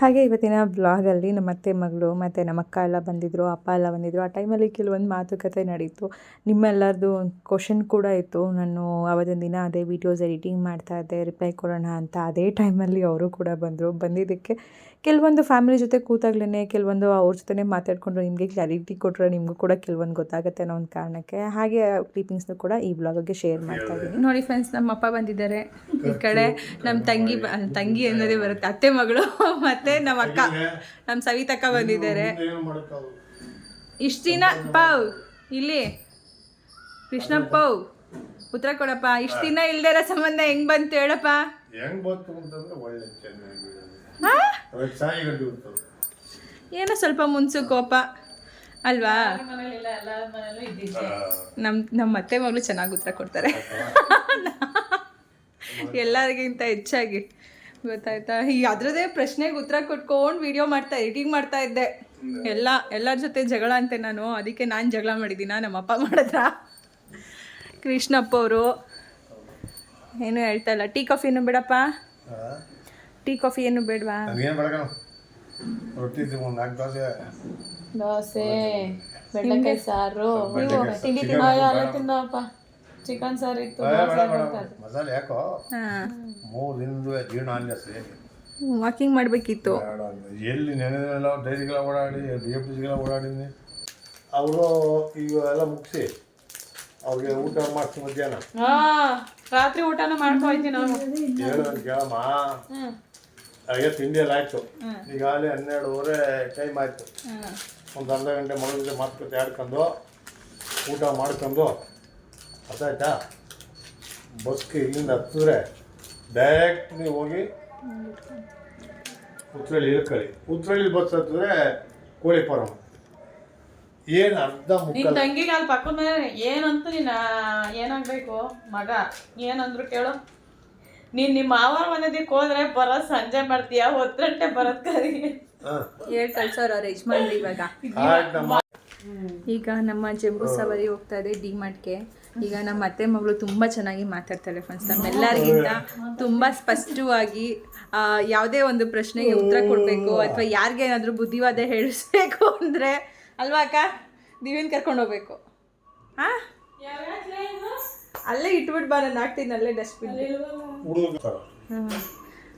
ಹಾಗೆ ಇವತ್ತಿನ ಬ್ಲಾಗಲ್ಲಿ ನಮ್ಮ ಅತ್ತೆ ಮಗಳು ಮತ್ತು ನಮ್ಮ ಅಕ್ಕ ಎಲ್ಲ ಬಂದಿದ್ದರು ಅಪ್ಪ ಎಲ್ಲ ಬಂದಿದ್ದರು ಆ ಟೈಮಲ್ಲಿ ಕೆಲವೊಂದು ಮಾತುಕತೆ ನಡೀತು. ನಿಮ್ಮೆಲ್ಲರದು ಒಂದು ಕ್ವಶನ್ ಕೂಡ ಇತ್ತು. ನಾನು ಅವತ್ತಿನ ದಿನ ಅದೇ ವೀಡಿಯೋಸ್ ಎಡಿಟಿಂಗ್ ಮಾಡ್ತಾ ಇದ್ದೆ. ರಿಪ್ಲೈ ಕೊಡೋಣ ಅಂತ ಅದೇ ಟೈಮಲ್ಲಿ ಅವರು ಕೂಡ ಬಂದರು. ಬಂದಿದ್ದಕ್ಕೆ ಕೆಲವೊಂದು ಫ್ಯಾಮಿಲಿ ಜೊತೆ ಕೂತಾಗ್ಲೇ ಕೆಲವೊಂದು ಅವ್ರ ಜೊತೆ ಮಾತಾಡ್ಕೊಂಡು ನಿಮಗೆ ಕ್ಲಾರಿಟಿ ಕೊಟ್ಟರೆ ನಿಮಗೂ ಕೂಡ ಕೆಲವೊಂದು ಗೊತ್ತಾಗುತ್ತೆ ಅನ್ನೋ ಒಂದು ಕಾರಣಕ್ಕೆ. ಹಾಗೆ ಕ್ಲೀಪಿಂಗ್ಸ್ನ ಕೂಡ ಈ ಬ್ಲಾಗ್ಗೆ ಶೇರ್ ಮಾಡ್ತಾ ಇದ್ದೀನಿ. ನೋಡಿ ಫ್ರೆಂಡ್ಸ್ ನಮ್ಮ ಅಪ್ಪ ಬಂದಿದ್ದಾರೆ. ಈ ಕಡೆ ನಮ್ಮ ತಂಗಿ ಬ- ತಂಗಿ ಅನ್ನೋದೇ ಬರುತ್ತೆ. ಅತ್ತೆ ಮಗಳು ಮತ್ತೆ ನಮ್ಮ ಅಕ್ಕ ನಮ್ಮ ಸವಿತಕ್ಕ ಬಂದಿದ್ದಾರೆ. ಇಷ್ಟು ದಿನ ಪಾವ್ ಇಲ್ಲಿ. ಕೃಷ್ಣಪ್ಪ ಉತ್ತರ ಕೊಡಪ್ಪ. ಇಷ್ಟು ದಿನ ಇಲ್ದೇ ಇರೋ ಸಂಬಂಧ ಹೆಂಗ್ ಬಂತು ಹೇಳಪ್ಪ? ಹೆಂಗ್ ಬಂತು ಅಂತಂದ್ರೆ ಒಳ್ಳೆ ಚೆನ್ನಾಗಿ ಏನೋ ಸ್ವಲ್ಪ ಮುನ್ಸು ಕೋಪ. ಅಲ್ವಾ? ನಮ್ಮ ನಮ್ಮ ಅತ್ತೆ ಮಗಳು ಚೆನ್ನಾಗಿ ಉತ್ತರ ಕೊಡ್ತಾರೆ. ಎಲ್ಲರಿಗಿಂತ ಹೆಚ್ಚಾಗಿ. ಗೊತ್ತಾಯ್ತಾ? ಈ ಅದ್ರದೇ ಪ್ರಶ್ನೆಗೆ ಉತ್ತರ ಕೊಟ್ಕೊಂಡು ವಿಡಿಯೋ ಮಾಡ್ತಾ ಎಡಿಟಿಂಗ್ ಮಾಡ್ತಾ ಇದ್ದೆ. ಎಲ್ಲ ಎಲ್ಲರ ಜೊತೆ ಜಗಳ ಅಂತೆ ನಾನು. ಅದಕ್ಕೆ ನಾನು ಜಗಳ ಮಾಡಿದ್ದೀನ? ನಮ್ಮ ಅಪ್ಪ ಮಾಡಿದ್ರ? ಕೃಷ್ಣಪ್ಪ ಅವರು. ಏನು ಹೇಳ್ತಾ ಇಲ್ಲ. ಟೀ ಕಾಫಿನೂ ಬೇಡಪ್ಪ? ಟೀ ಕಾಫಿ ಏನು ಬೇಡವಾ? ಏನು ಬೆಳಗಣ ರೊಟ್ಟಿ ತಿಂದು ಒಂದು ನಾಲ್ಕು ದೋಸೆ. ದೋಸೆ ಬೆಂಡೆಕಾಯಿ ಸಾರು. ತಿಂಡಿ ತಿನ್ನೋ ತಿನ್ನಪ್ಪ. ಚಿಕನ್ ಸಾರು ಇತ್ತು ಬೇಡ, ಬೇಡ, ಬೇಡ. ಮಸಾಲೆ ಯಾಕೋ? ಹಾಂ. ಮೂರು ದಿನದ ಜೀರ್ಣ ಅಲ್ಲ ಸೇರಿ ವಾಕಿಂಗ್ ಮಾಡಬೇಕಿತ್ತು. ಬೇಡ ಎಲ್ಲಿ ನೆನೆದೆಲ್ಲ ಡೈರಿಗೆಲ್ಲ ಓಡಾಡಿ ಬಿ ಎಫ್ ಟಿಗೆಲ್ಲ ಓಡಾಡಿದ್ನಿ. ಅವರು ಈಗ ಎಲ್ಲ ಮುಗಿಸಿ. ಅವ್ರಿಗೆ ಊಟ ಮಾಡ್ತೀನಿ ಮಧ್ಯಾಹ್ನ. ಹಾ ರಾತ್ರಿ ಊಟನೂ ಮಾಡ್ಕೊ ನಾನು ಹೇಳೋದು ಕೇಳಮ್ಮ? ಹಾಗೆ ತಿಂಡಿಯಲ್ಲಿ ಆಯಿತು. ಈಗಾಗಲೇ ಹನ್ನೆರಡುವರೆ ಟೈಮ್ ಆಯ್ತು. ಒಂದು ಅರ್ಧ ಗಂಟೆ ಮಗಳ ಜೊತೆ ಮಾತುಕತೆ ಆಡ್ಕೊಂಡು ಊಟ ಮಾಡ್ಕೊಂಡು ಅರ್ಥಾಯ್ತಾ ಬಸ್ಗೆ ಇಲ್ಲಿಂದ ಹತ್ತಿದ್ರೆ ಡೈರೆಕ್ಟ್ ನೀವು ಹೋಗಿ ಉತ್ರಳ್ಳಿ ಇಳ್ಕೊಳ್ಳಿ ಉತ್ರಳ್ಳಿ ಬಸ್ ಹತ್ತಿದ್ರೆ ಕೋಳಿ ಫಾರಂ ಏನು ಅರ್ಧ ನಿನ್ ತಂಗಿಗೆ ಅಲ್ಲಿ ಪಕ್ಕದ ಏನಂತ ನೀನ್ ಏನಾಗ್ಬೇಕು? ಮಗ ಏನಂದ್ರು ಕೇಳು. ನೀನ್ ನಿಮ್ಮ ಮಾವ ಮನೆದಕ್ಕೆ ಹೋದ್ರೆ ಬರೋದ್ ಸಂಜೆ ಮಾಡ್ತೀಯ ಒತ್ತಂಟೆ ಗಂಟೆ ಬರೋದ್ ಕರಿ. ಹಾಂ. ಹೇಳ್ ಕಳ್ಸೋರು ಅವ್ರ ಯಜಮಾನ್ರು ಇವಾಗ. ಈಗ ನಮ್ಮ ಜಂಬೂ ಸವಾರಿ ಹೋಗ್ತಾ ಇದೆ ಡಿ ಮಾರ್ಟ್ಗೆ. ಈಗ ನಮ್ಮ ಅತ್ತೆ ಮಗಳು ತುಂಬಾ ಚೆನ್ನಾಗಿ ಮಾತಾಡ್ತಾಳೆ ಫ್ರೆಂಡ್ಸ್ ನಮ್ಮೆಲ್ಲರಿಗಿಂತ ತುಂಬ ಸ್ಪಷ್ಟವಾಗಿ ಆ, ಯಾವುದೇ ಒಂದು ಪ್ರಶ್ನೆಗೆ ಉತ್ತರ ಕೊಡಬೇಕು ಅಥವಾ ಯಾರಿಗೇನಾದರೂ ಬುದ್ಧಿವಾದ ಹೇಳಿಸ್ಬೇಕು ಅಂದರೆ ಅಲ್ವಾ ಅಕ್ಕ? ನೀವೇನು ಕರ್ಕೊಂಡು ಹೋಗ್ಬೇಕು. ಹಾಂ? ಅಲ್ಲೇ ಇಟ್ಬಿಟ್ಟು ಬಾ ನಾನು ಹಾಕ್ತೀನಿ ಅಲ್ಲೇ ಡಸ್ಟ್ಬಿನ್